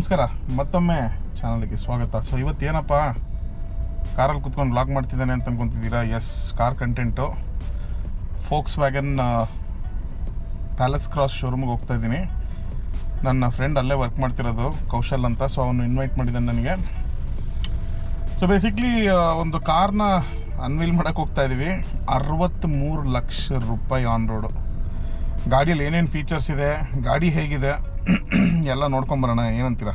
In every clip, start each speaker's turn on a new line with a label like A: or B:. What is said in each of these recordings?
A: ನಮಸ್ಕಾರ. ಮತ್ತೊಮ್ಮೆ ಚಾನಲ್ಗೆ ಸ್ವಾಗತ. ಸೊ ಇವತ್ತು ಏನಪ್ಪ ಕಾರಲ್ಲಿ ಕುತ್ಕೊಂಡು ಬ್ಲಾಗ್ ಮಾಡ್ತಿದ್ದಾನೆ ಅಂತ ಅನ್ಕೊಂತಿದ್ದೀರಾ? Yes car content Volkswagen palace cross ಶೋರೂಮ್ಗೆ ಹೋಗ್ತಾ ಇದ್ದೀನಿ. ನನ್ನ ಫ್ರೆಂಡ್ ಅಲ್ಲೇ ವರ್ಕ್ ಮಾಡ್ತಿರೋದು, ಕೌಶಲ್ ಅಂತ. ಸೊ ಅವನು ಇನ್ವೈಟ್ ಮಾಡಿದ್ದಾನೆ ನನಗೆ. ಸೊ ಬೇಸಿಕ್ಲಿ ಒಂದು ಕಾರ್ನ ಅನ್ವೀಲ್ ಮಾಡೋಕೆ ಹೋಗ್ತಾ ಇದ್ದೀವಿ ಅರವತ್ತ್ಮೂರು ಲಕ್ಷ ರೂಪಾಯಿ ಆನ್ ರೋಡು ಗಾಡಿಯಲ್ಲಿ ಏನೇನು ಫೀಚರ್ಸ್ ಇದೆ, ಗಾಡಿ ಹೇಗಿದೆ ಎಲ್ಲ ನೋಡ್ಕೊಂಬರೋಣ ಏನಂತೀರ?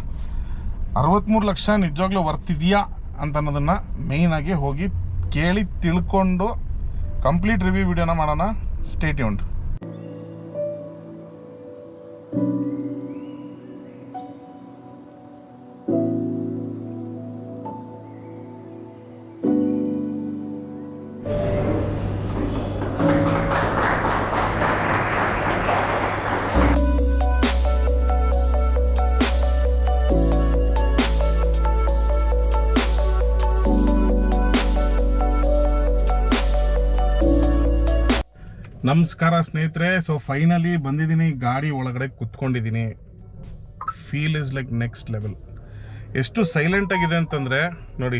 A: ಅರವತ್ತ್ಮೂರು ಲಕ್ಷ ನಿಜವಾಗ್ಲೂ ವರ್ತ್ ಇದೆಯಾ ಅಂತ ಅನ್ನೋದನ್ನು ಮೇಯ್ನಾಗಿ ಹೋಗಿ ಕೇಳಿ ತಿಳ್ಕೊಂಡು ಕಂಪ್ಲೀಟ್ ರಿವ್ಯೂ ವಿಡಿಯೋನ ಮಾಡೋಣ. ಸ್ಟೇಟ್ ಯೂಂಡ್ ನಮಸ್ಕಾರ ಸ್ನೇಹಿತರೆ. ಸೊ ಫೈನಲಿ ಬಂದಿದ್ದೀನಿ. ಗಾಡಿ ಒಳಗಡೆ ಕುತ್ಕೊಂಡಿದ್ದೀನಿ. Feel is like next level ಎಷ್ಟು ಸೈಲೆಂಟ್ ಆಗಿದೆ ಅಂತಂದರೆ, ನೋಡಿ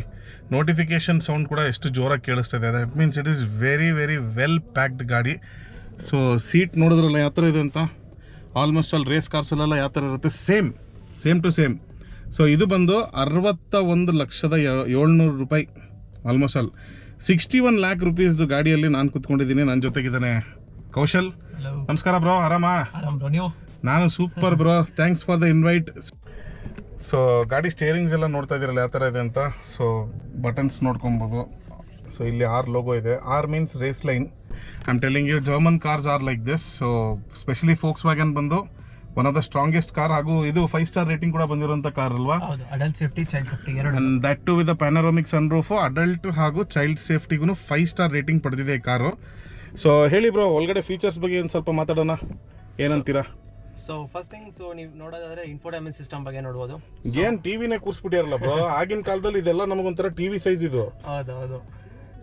A: ನೋಟಿಫಿಕೇಶನ್ ಸೌಂಡ್ ಕೂಡ ಎಷ್ಟು ಜೋರಾಗಿ ಕೇಳಿಸ್ತಾ ಇದೆ. That means it is very very well packed ಗಾಡಿ. ಸೊ ಸೀಟ್ ನೋಡಿದ್ರಲ್ಲ ಯಾವ ಥರ ಇದೆ ಅಂತ? ಆಲ್ಮೋಸ್ಟ್ ಆಲ್ ರೇಸ್ ಕಾರ್ಸಲ್ಲೆಲ್ಲ ಯಾವ ಥರ ಇರುತ್ತೆ? Same same to same so ಇದು ಬಂದು ಅರವತ್ತ ಒಂದು ಲಕ್ಷದ ಏಳ್ನೂರು ರೂಪಾಯಿ almost all sixty one lakh ರುಪೀಸ್ದು ಗಾಡಿಯಲ್ಲಿ ನಾನು ಕುತ್ಕೊಂಡಿದ್ದೀನಿ. ನನ್ನ ಜೊತೆಗಿದ್ದಾನೆ ಕೌಶಲ್. ನಮಸ್ಕಾರ ಬ್ರೋ ಆರಾಮಾ?
B: ನೀವು?
A: ನಾನು super bro thanks for the invite so ಗಾಡಿ ಸ್ಟೇರಿಂಗ್ಸ್ ಎಲ್ಲ ನೋಡ್ತಾ ಇದ್ದೀರಲ್ಲ ಯಾವ ಥರ ಇದೆ ಅಂತ? ಸೊ ಬಟನ್ಸ್ ನೋಡ್ಕೊಬೋದು. ಸೊ ಇಲ್ಲಿ ಆರ್ ಲೋಗೋ ಇದೆ. R means race line I am telling you German cars are like this so specially Volkswagen ಬಂದು one of the strongest car ಹಾಗೂ ಇದು ಫೈವ್ ಸ್ಟಾರ್ ರೇಟಿಂಗ್ ಕೂಡ ಬಂದಿರುವಂಥ ಕಾರ್ ಅಲ್ವಾ?
B: ಅಡಲ್ಟ್ ಸೇಫ್ಟಿ ಚೈಲ್ಡ್ ಸೇಫ್ಟಿ ಎರಡು.
A: That too with panoramic sunroof adult ಹಾಗೂ child ಸೇಫ್ಟಿಗೂ five star rating ಪಡೆದಿದೆ ಈ ಕಾರು. ಸೊ ಹೇಳಿ ಬ್ರೋ ಒಳಗಡೆ ಫೀಚರ್ಸ್ ಬಗ್ಗೆ ಒಂದು ಸ್ವಲ್ಪ ಮಾತಾಡೋಣ. ಏನಂತೀರಾ?
B: ಸೊ ಫಸ್ಟ್ ಥಿಂಗ್ ಸೊ ನೀವು ನೋಡೋದಾದ್ರೆ ಇನ್ಫೋಟೈನ್ಮೆಂಟ್ ಸಿಸ್ಟಮ್ ಬಗ್ಗೆ ನೋಡ್ಬೋದು.
A: ಏನ್ ಟಿವಿನೇ ಕೂರಿಸ್ಬಿಟ್ಟಿರಲ್ಲ ಬ್ರೋ ಆಗಿನ ಕಾಲದಲ್ಲಿ ಇದೆಲ್ಲ ನಮಗೊಂಥರ ಟಿವಿ ಸೈಜ್ ಇದು.
B: ಹೌದು ಹೌದು.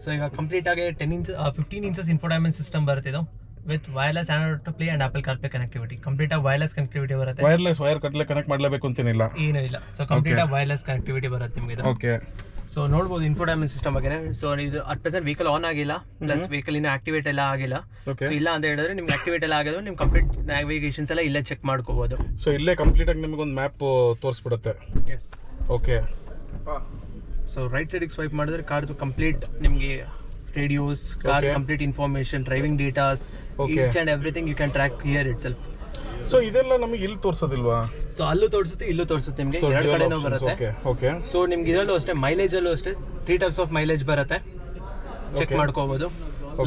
B: ಸೊ ಈಗ ಕಂಪ್ಲೀಟ್ ಆಗಿ ten inch fifteen inches infotainment system ಬರುತ್ತೆ ಇದು. With wireless android play and apple carplay connectivity complete ಆಗಿ ವೈರ್ಲೆಸ್ ಕನೆಕ್ಟಿವಿಟಿ ಬರುತ್ತೆ.
A: ವೈರ್ಲೆಸ್ ವೈರ್ ಕಟ್ಲೆ ಕನೆಕ್ಟ್ ಮಾಡಲೇಬೇಕು ಅಂತೇನಿಲ್ಲ?
B: ಏನೂ ಇಲ್ಲ. ಸೊ ಕಂಪ್ಲೀಟ್ ಆಗಿ ವೈರ್ಲೆಸ್ ಕನೆಕ್ಟಿವಿಟಿ ಬರುತ್ತೆ ನಿಮಗೆ ಇದು.
A: ಓಕೆ
B: ಸೊ ನೋಡ್ಬೋದು ಇನ್ಫೋಟೈನ್ಮೆಂಟ್ ಸಿಸ್ಟಮ್ ಬಗ್ಗೆ ಸೊ ಇದು ಅಟ್ ಪ್ರೆಸೆಂಟ್ ವೆಹಿಕಲ್ ಆನ್ ಆಗಿಲ್ಲ. ಪ್ಲಸ್ ವೆಹಿಕಲ್ ಇನ್ನು ಆಕ್ಟಿವೇಟ್ ಎಲ್ಲ ಆಗಿಲ್ಲ.
A: ಓಕೆ
B: ಸೊ ಇಲ್ಲ ಅಂತ ಹೇಳಿದ್ರೆ ನಿಮ್ಗೆ ಆಕ್ಟಿವೇಟ್ ಎಲ್ಲ ಆಗಿದ್ರೆ ನಿಮಗೆ ಕಂಪ್ಲೀಟ್ ನ್ಯಾವಿಗೇಷನ್ಸ್ ಎಲ್ಲ ಇಲ್ಲೇ ಚೆಕ್ ಮಾಡ್ಕೋಬಹುದು
A: ಸೊ ಇಲ್ಲೇ ಕಂಪ್ಲೀಟ್ ಆಗಿ ಒಂದು ಮ್ಯಾಪ್ ತೋರಿಸ್ಬಿಡುತ್ತೆ.
B: ಎಸ್
A: ಓಕೆ
B: ಸೊ ರೈಟ್ ಸೈಡಿಗೆ ಸ್ವೈಪ್ ಮಾಡಿದ್ರೆ ಕಾರ್ದು ಕಂಪ್ಲೀಟ್ ನಿಮಗೆ radios car
A: Okay.
B: Complete information, driving datas
A: Okay.
B: each and everything you can track here itself
A: so ಇದೆಲ್ಲ ನಮಗೆ ಇಲ್ಲಿ ತೋರಿಸೋದಿಲ್ವಾ?
B: ಸೊ ಅಲ್ಲೂ ತೋರಿಸುತ್ತೆ ಇಲ್ಲೂ ತೋರಿಸುತ್ತೆ ನಿಮಗೆ ಎರಡು ಕಡೆನೂ ಬರುತ್ತೆ.
A: ಓಕೆ
B: ಸೊ ನಿಮ್ಗೆ ಇದರಲ್ಲೂ ಅಷ್ಟೇ ಮೈಲೇಜ್ ಅಲ್ಲೂ ಅಷ್ಟೇ ತ್ರೀ ಟೈಪ್ಸ್ ಆಫ್ ಮೈಲೇಜ್ ಬರುತ್ತೆ. ಚೆಕ್. ಮಾಡ್ಕೋಬಹುದು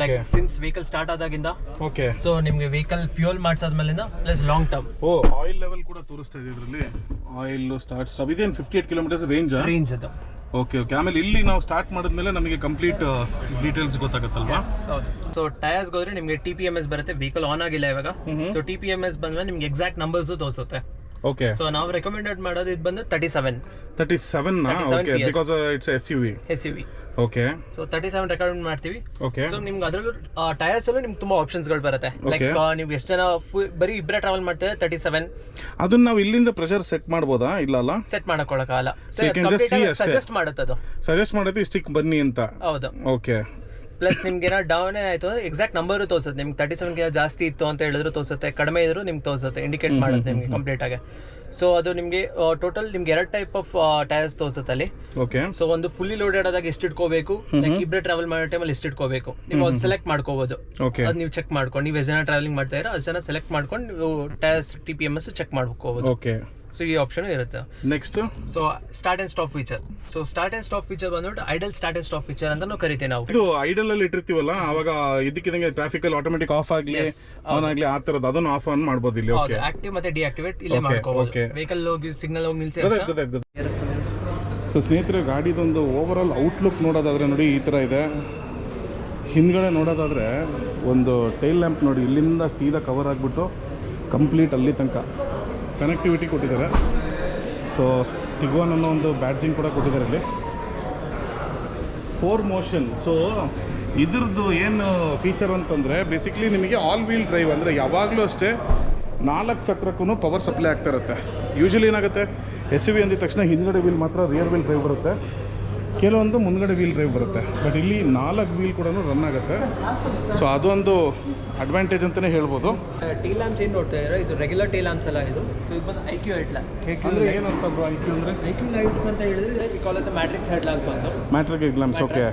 B: ಲೈಕ್. ಸಿನ್ಸ್ ವೆಹಿಕಲ್ ಸ್ಟಾರ್ಟ್ ಆದಾಗಿಂದ
A: ಓಕೆ
B: ಸೊ ನಿಮ್ಗೆ vehicle fuel ಮಾಡಿಸಾದ್ಮೇಲಿಂದ plus long term
A: oh oil level ಕೂಡ ತೋರಿಸ್ತಾ ಇದೆ ಇದರಲ್ಲಿ. ಆಯಿಲ್ ಸ್ಟಾರ್ಟ್ ಸ್ಟಾಪ್ ಇದೇನು fifty eight kilometres range
B: range ಅದು.
A: ಓಕೆ ಓಕೆ ಆಮೇಲೆ ಇಲ್ಲಿ ನಾವು ಸ್ಟಾರ್ಟ್ ಮಾಡಿದ್ಮೇಲೆ ನಮಗೆ ಕಂಪ್ಲೀಟ್ ಡೀಟೇಲ್ಸ್ ಗೊತ್ತಾಗುತ್ತಲ್ವಾ?
B: ಸೊ ಟೈರ್ಸ್ ಹೋದ್ರೆ ನಿಮಗೆ ಟಿ ಪಿ ಎಂ ಎಸ್ ಬರುತ್ತೆ. ವೆಹಿಕಲ್ ಆನ್ ಆಗಿಲ್ಲ ಇವಾಗ. So T P M S ಬಂದ್ಮೇಲೆ ನಿಮ್ಗೆ ಎಕ್ಸಾಕ್ಟ್ ನಂಬರ್ಸ್ ತೋರಿಸುತ್ತೆ.
A: ಓಕೆ
B: ಸೊ ನಾವು ರೆಕಮೆಂಡೆಡ್ ಮಾಡೋದು ಇದು ಬಂದು thirty seven
A: thirty seven. Because it's S U V
B: S U V
A: okay
B: so thirty seven recommend ಮಾಡ್ತೀವಿ.
A: ಓಕೆ
B: ಸೊ ನಿಮ್ಗೆ ಅದರಲ್ಲೂ ಟೈರ್ಸ್ ಅಲ್ಲೂ ನಿಮ್ಗೆ ತುಂಬಾ ಆಪ್ಷನ್ಸ್ಗಳು ಬರುತ್ತೆ. ಲೈಕ್ ನೀವು ಎಷ್ಟು ಜನ ಬರೀ ಇಬ್ಬರೇ ಟ್ರಾವೆಲ್ ಮಾಡ್ತೀರಾ ತರ್ಟಿ ಸೆವೆನ್
A: ಅದನ್ನ ನಾವು ಇಲ್ಲಿಂದ ಪ್ರೆಷರ್ ಸೆಟ್ ಮಾಡ್ಬೋದಾ ಇಲ್ಲ ಅಲ್ಲ?
B: ಸೆಟ್ ಮಾಡಕ್ಕೊಳಕ್ಕಾಗಲ್ಲ. ಸಜೆಸ್ಟ್ ಮಾಡುತ್ತೆ ಅದು.
A: ಸಜೆಸ್ಟ್ ಮಾಡೋದು ಇಷ್ಟಕ್ಕೆ ಬನ್ನಿ ಅಂತ.
B: ಹೌದು.
A: ಓಕೆ
B: ಪ್ಲಸ್ ನಿಮ್ಗೆ ಏನೋ ಡೌನ್ ಆಯ್ತು ಅಂದ್ರೆ ಎಕ್ಸಾಕ್ಟ್ ನಂಬರ್ ತೋರಿಸುತ್ತೆ. ನಿಮ್ಗೆ ತರ್ಟಿ ಸೆವೆನ್ ಜಾಸ್ತಿ ಇತ್ತು ಅಂತ ಹೇಳಿದ್ರು ತೋರಿಸುತ್ತೆ. ಕಡಿಮೆ ಇದ್ರು ನಿಮ್ಗೆ ತೋರಿಸುತ್ತೆ ಇಂಡಿಕೇಟ್ ಮಾಡುತ್ತೆ ನಿಮ್ಗೆ ಕಂಪ್ಲೀಟ್ ಆಗಿ. ಸೊ ಅದು ನಿಮಗೆ ಟೋಟಲ್ ನಿಮ್ಗೆ ಎರಡು ಟೈಪ್ ಆಫ್ ಟೈರ್ಸ್ ತೋರಿಸುತ್ತೆ ಅಲ್ಲಿ.
A: ಓಕೆ
B: ಸೊ ಒಂದು ಫುಲ್ಲಿ ಲೋಡೆಡ್ ಆದಾಗ ಎಷ್ಟು ಇಟ್ಕೋಬೇಕು? ಲೈಕ್ ಇಬ್ಬರೇ ಟ್ರಾವೆಲ್ ಮಾಡೋ ಟೈಮಲ್ಲಿ ಎಷ್ಟು ಇಟ್ಕೋಬೇಕು? ನೀವು ಅದು ಸೆಲೆಕ್ಟ್ ಮಾಡ್ಕೋಬಹುದು
A: ಓಕೆ
B: ಅದು ನೀವು ಚೆಕ್ ಮಾಡ್ಕೊಂಡು ನೀವು ಎಷ್ಟು ಜನ ಟ್ರಾವೆಲಿಂಗ್ ಮಾಡ್ತಾ ಇರೋ ಅಷ್ಟು ಜನ ಸೆಲೆಕ್ಟ್ ಮಾಡ್ಕೊಂಡು ನೀವು tyres T P M S check ಮಾಡ್ಕೋಬಹುದು
A: ಓಕೆ
B: ಸೊ ಈ ಆಪ್ಷನ್ ಇರುತ್ತೆ.
A: Next
B: so start and stop feature so start and stop feature ಬಂದ್ಬಿಟ್ಟು idle start and stop feature ಅಂತ ಕರಿತೀವಿ ನಾವು.
A: ಇದು ಐಡಲ್ ಅಲ್ಲಿ ಇಟ್ಟಿರ್ತೀವಲ್ಲ ಅವಾಗ ಇದಕ್ಕಿದಂಗೆ ಟ್ರಾಫಿಕ್ ಅಲ್ಲಿ ಆಟೋಮೆಟಿಕ್ ಆಫ್ ಆಗಲಿ ಆನ್ ಆಗಲಿ ಆ ತರದ್ದು ಅದನ್ನು ಆಫ್ ಆನ್ ಮಾಡ್ಬೋದು ಇಲ್ಲಿ ಓಕೆ
B: ಆಕ್ಟಿವ್ ಮತ್ತೆ ಡಿಆಕ್ಟಿವೇಟ್ ಇಲ್ಲೇ ಮಾಡ್ಕೋಬಹುದು. ವೆಹಿಕಲ್ ಹೋಗಿ ಸಿಗ್ನಲ್ ಹೋಗಿ ನಿಲ್ಸಿ
A: ಸೊ ಸ್ನೇಹಿತರೆ ಗಾಡಿದೊಂದು ಓವರ್ ಆಲ್ ಔಟ್ಲುಕ್ ನೋಡೋದಾದ್ರೆ ನೋಡಿ ಈ ಥರ ಇದೆ. ಹಿಂದ್ಗಡೆ ನೋಡೋದಾದ್ರೆ ಒಂದು ಟೈಲ್ ಲ್ಯಾಂಪ್ ನೋಡಿ ಇಲ್ಲಿಂದ ಸೀದಾ ಕವರ್ ಆಗಿಬಿಟ್ಟು ಕಂಪ್ಲೀಟ್ ಅಲ್ಲಿ ತನಕ. ಕನೆಕ್ಟಿವಿಟಿ ಕೊಟ್ಟಿದ್ದಾರೆ. ಸೊ ಟಿಗೋನ್ ಅನ್ನೋ ಒಂದು ಬ್ಯಾಡ್ಜಿಂಗ್ ಕೂಡ ಕೊಟ್ಟಿದ್ದಾರೆ ಇಲ್ಲಿ. ಫೋರ್ ಮೋಷನ್ ಸೊ ಇದ್ರದ್ದು ಏನು ಫೀಚರ್ ಅಂತಂದರೆ ಬೇಸಿಕ್ಲಿ ನಿಮಗೆ ಆಲ್ ವೀಲ್ ಡ್ರೈವ್ ಅಂದರೆ ಯಾವಾಗಲೂ ಅಷ್ಟೇ ನಾಲ್ಕು ಚಕ್ರಕ್ಕೂ ಪವರ್ ಸಪ್ಲೈ ಆಗ್ತಾ ಇರುತ್ತೆ. ಯೂಶಲಿ ಏನಾಗುತ್ತೆ? ಎಸ್ ವಿ ಅಂದಿದ ತಕ್ಷಣ ಹಿಂದ್ಗಡೆ ವೀಲ್ ಮಾತ್ರ ರಿಯರ್ ವೀಲ್ ಡ್ರೈವ್ ಬರುತ್ತೆ. ಕೆಲವೊಂದು ಮುಂದ್ಗಡೆ ವೀಲ್ ಡ್ರೈವ್ ಬರುತ್ತೆ. ಬಟ್ ಇಲ್ಲಿ ನಾಲ್ಕು ವೀಲ್ ಕೂಡ ರನ್ ಆಗುತ್ತೆ. ಸೊ ಅದೊಂದು ಅಡ್ವಾಂಟೇಜ್ ಅಂತಲೇ ಹೇಳ್ಬೋದು.
B: ಟೀ ಲ್ಯಾಂಪ್ಸ್ ಏನು ನೋಡ್ತಾ ಇದ್ದಾರೆ? ಇದು ರೆಗ್ಯುಲರ್ ಟೀ ಲ್ಯಾಂಪ್ಸ್ ಎಲ್ಲ ಇದು. ಸೊ ಇದು ಬಂದು ಐ ಕ್ಯೂ ಹೆಡ್ ಲ್ಯಾಂಪ್
A: ಅಂದರೆ ಏನಂತ ಬ್ರೋ ಐ ಕ್ಯೂ ಅಂದರೆ?
B: ಐ ಕ್ಯೂ ಲೈಟ್ಸ್ ಅಂತ ಹೇಳಿದ್ರೆ we call matrix head lamps also
A: matrix ಎಕ್ಲಾಮ್ಸ್ okay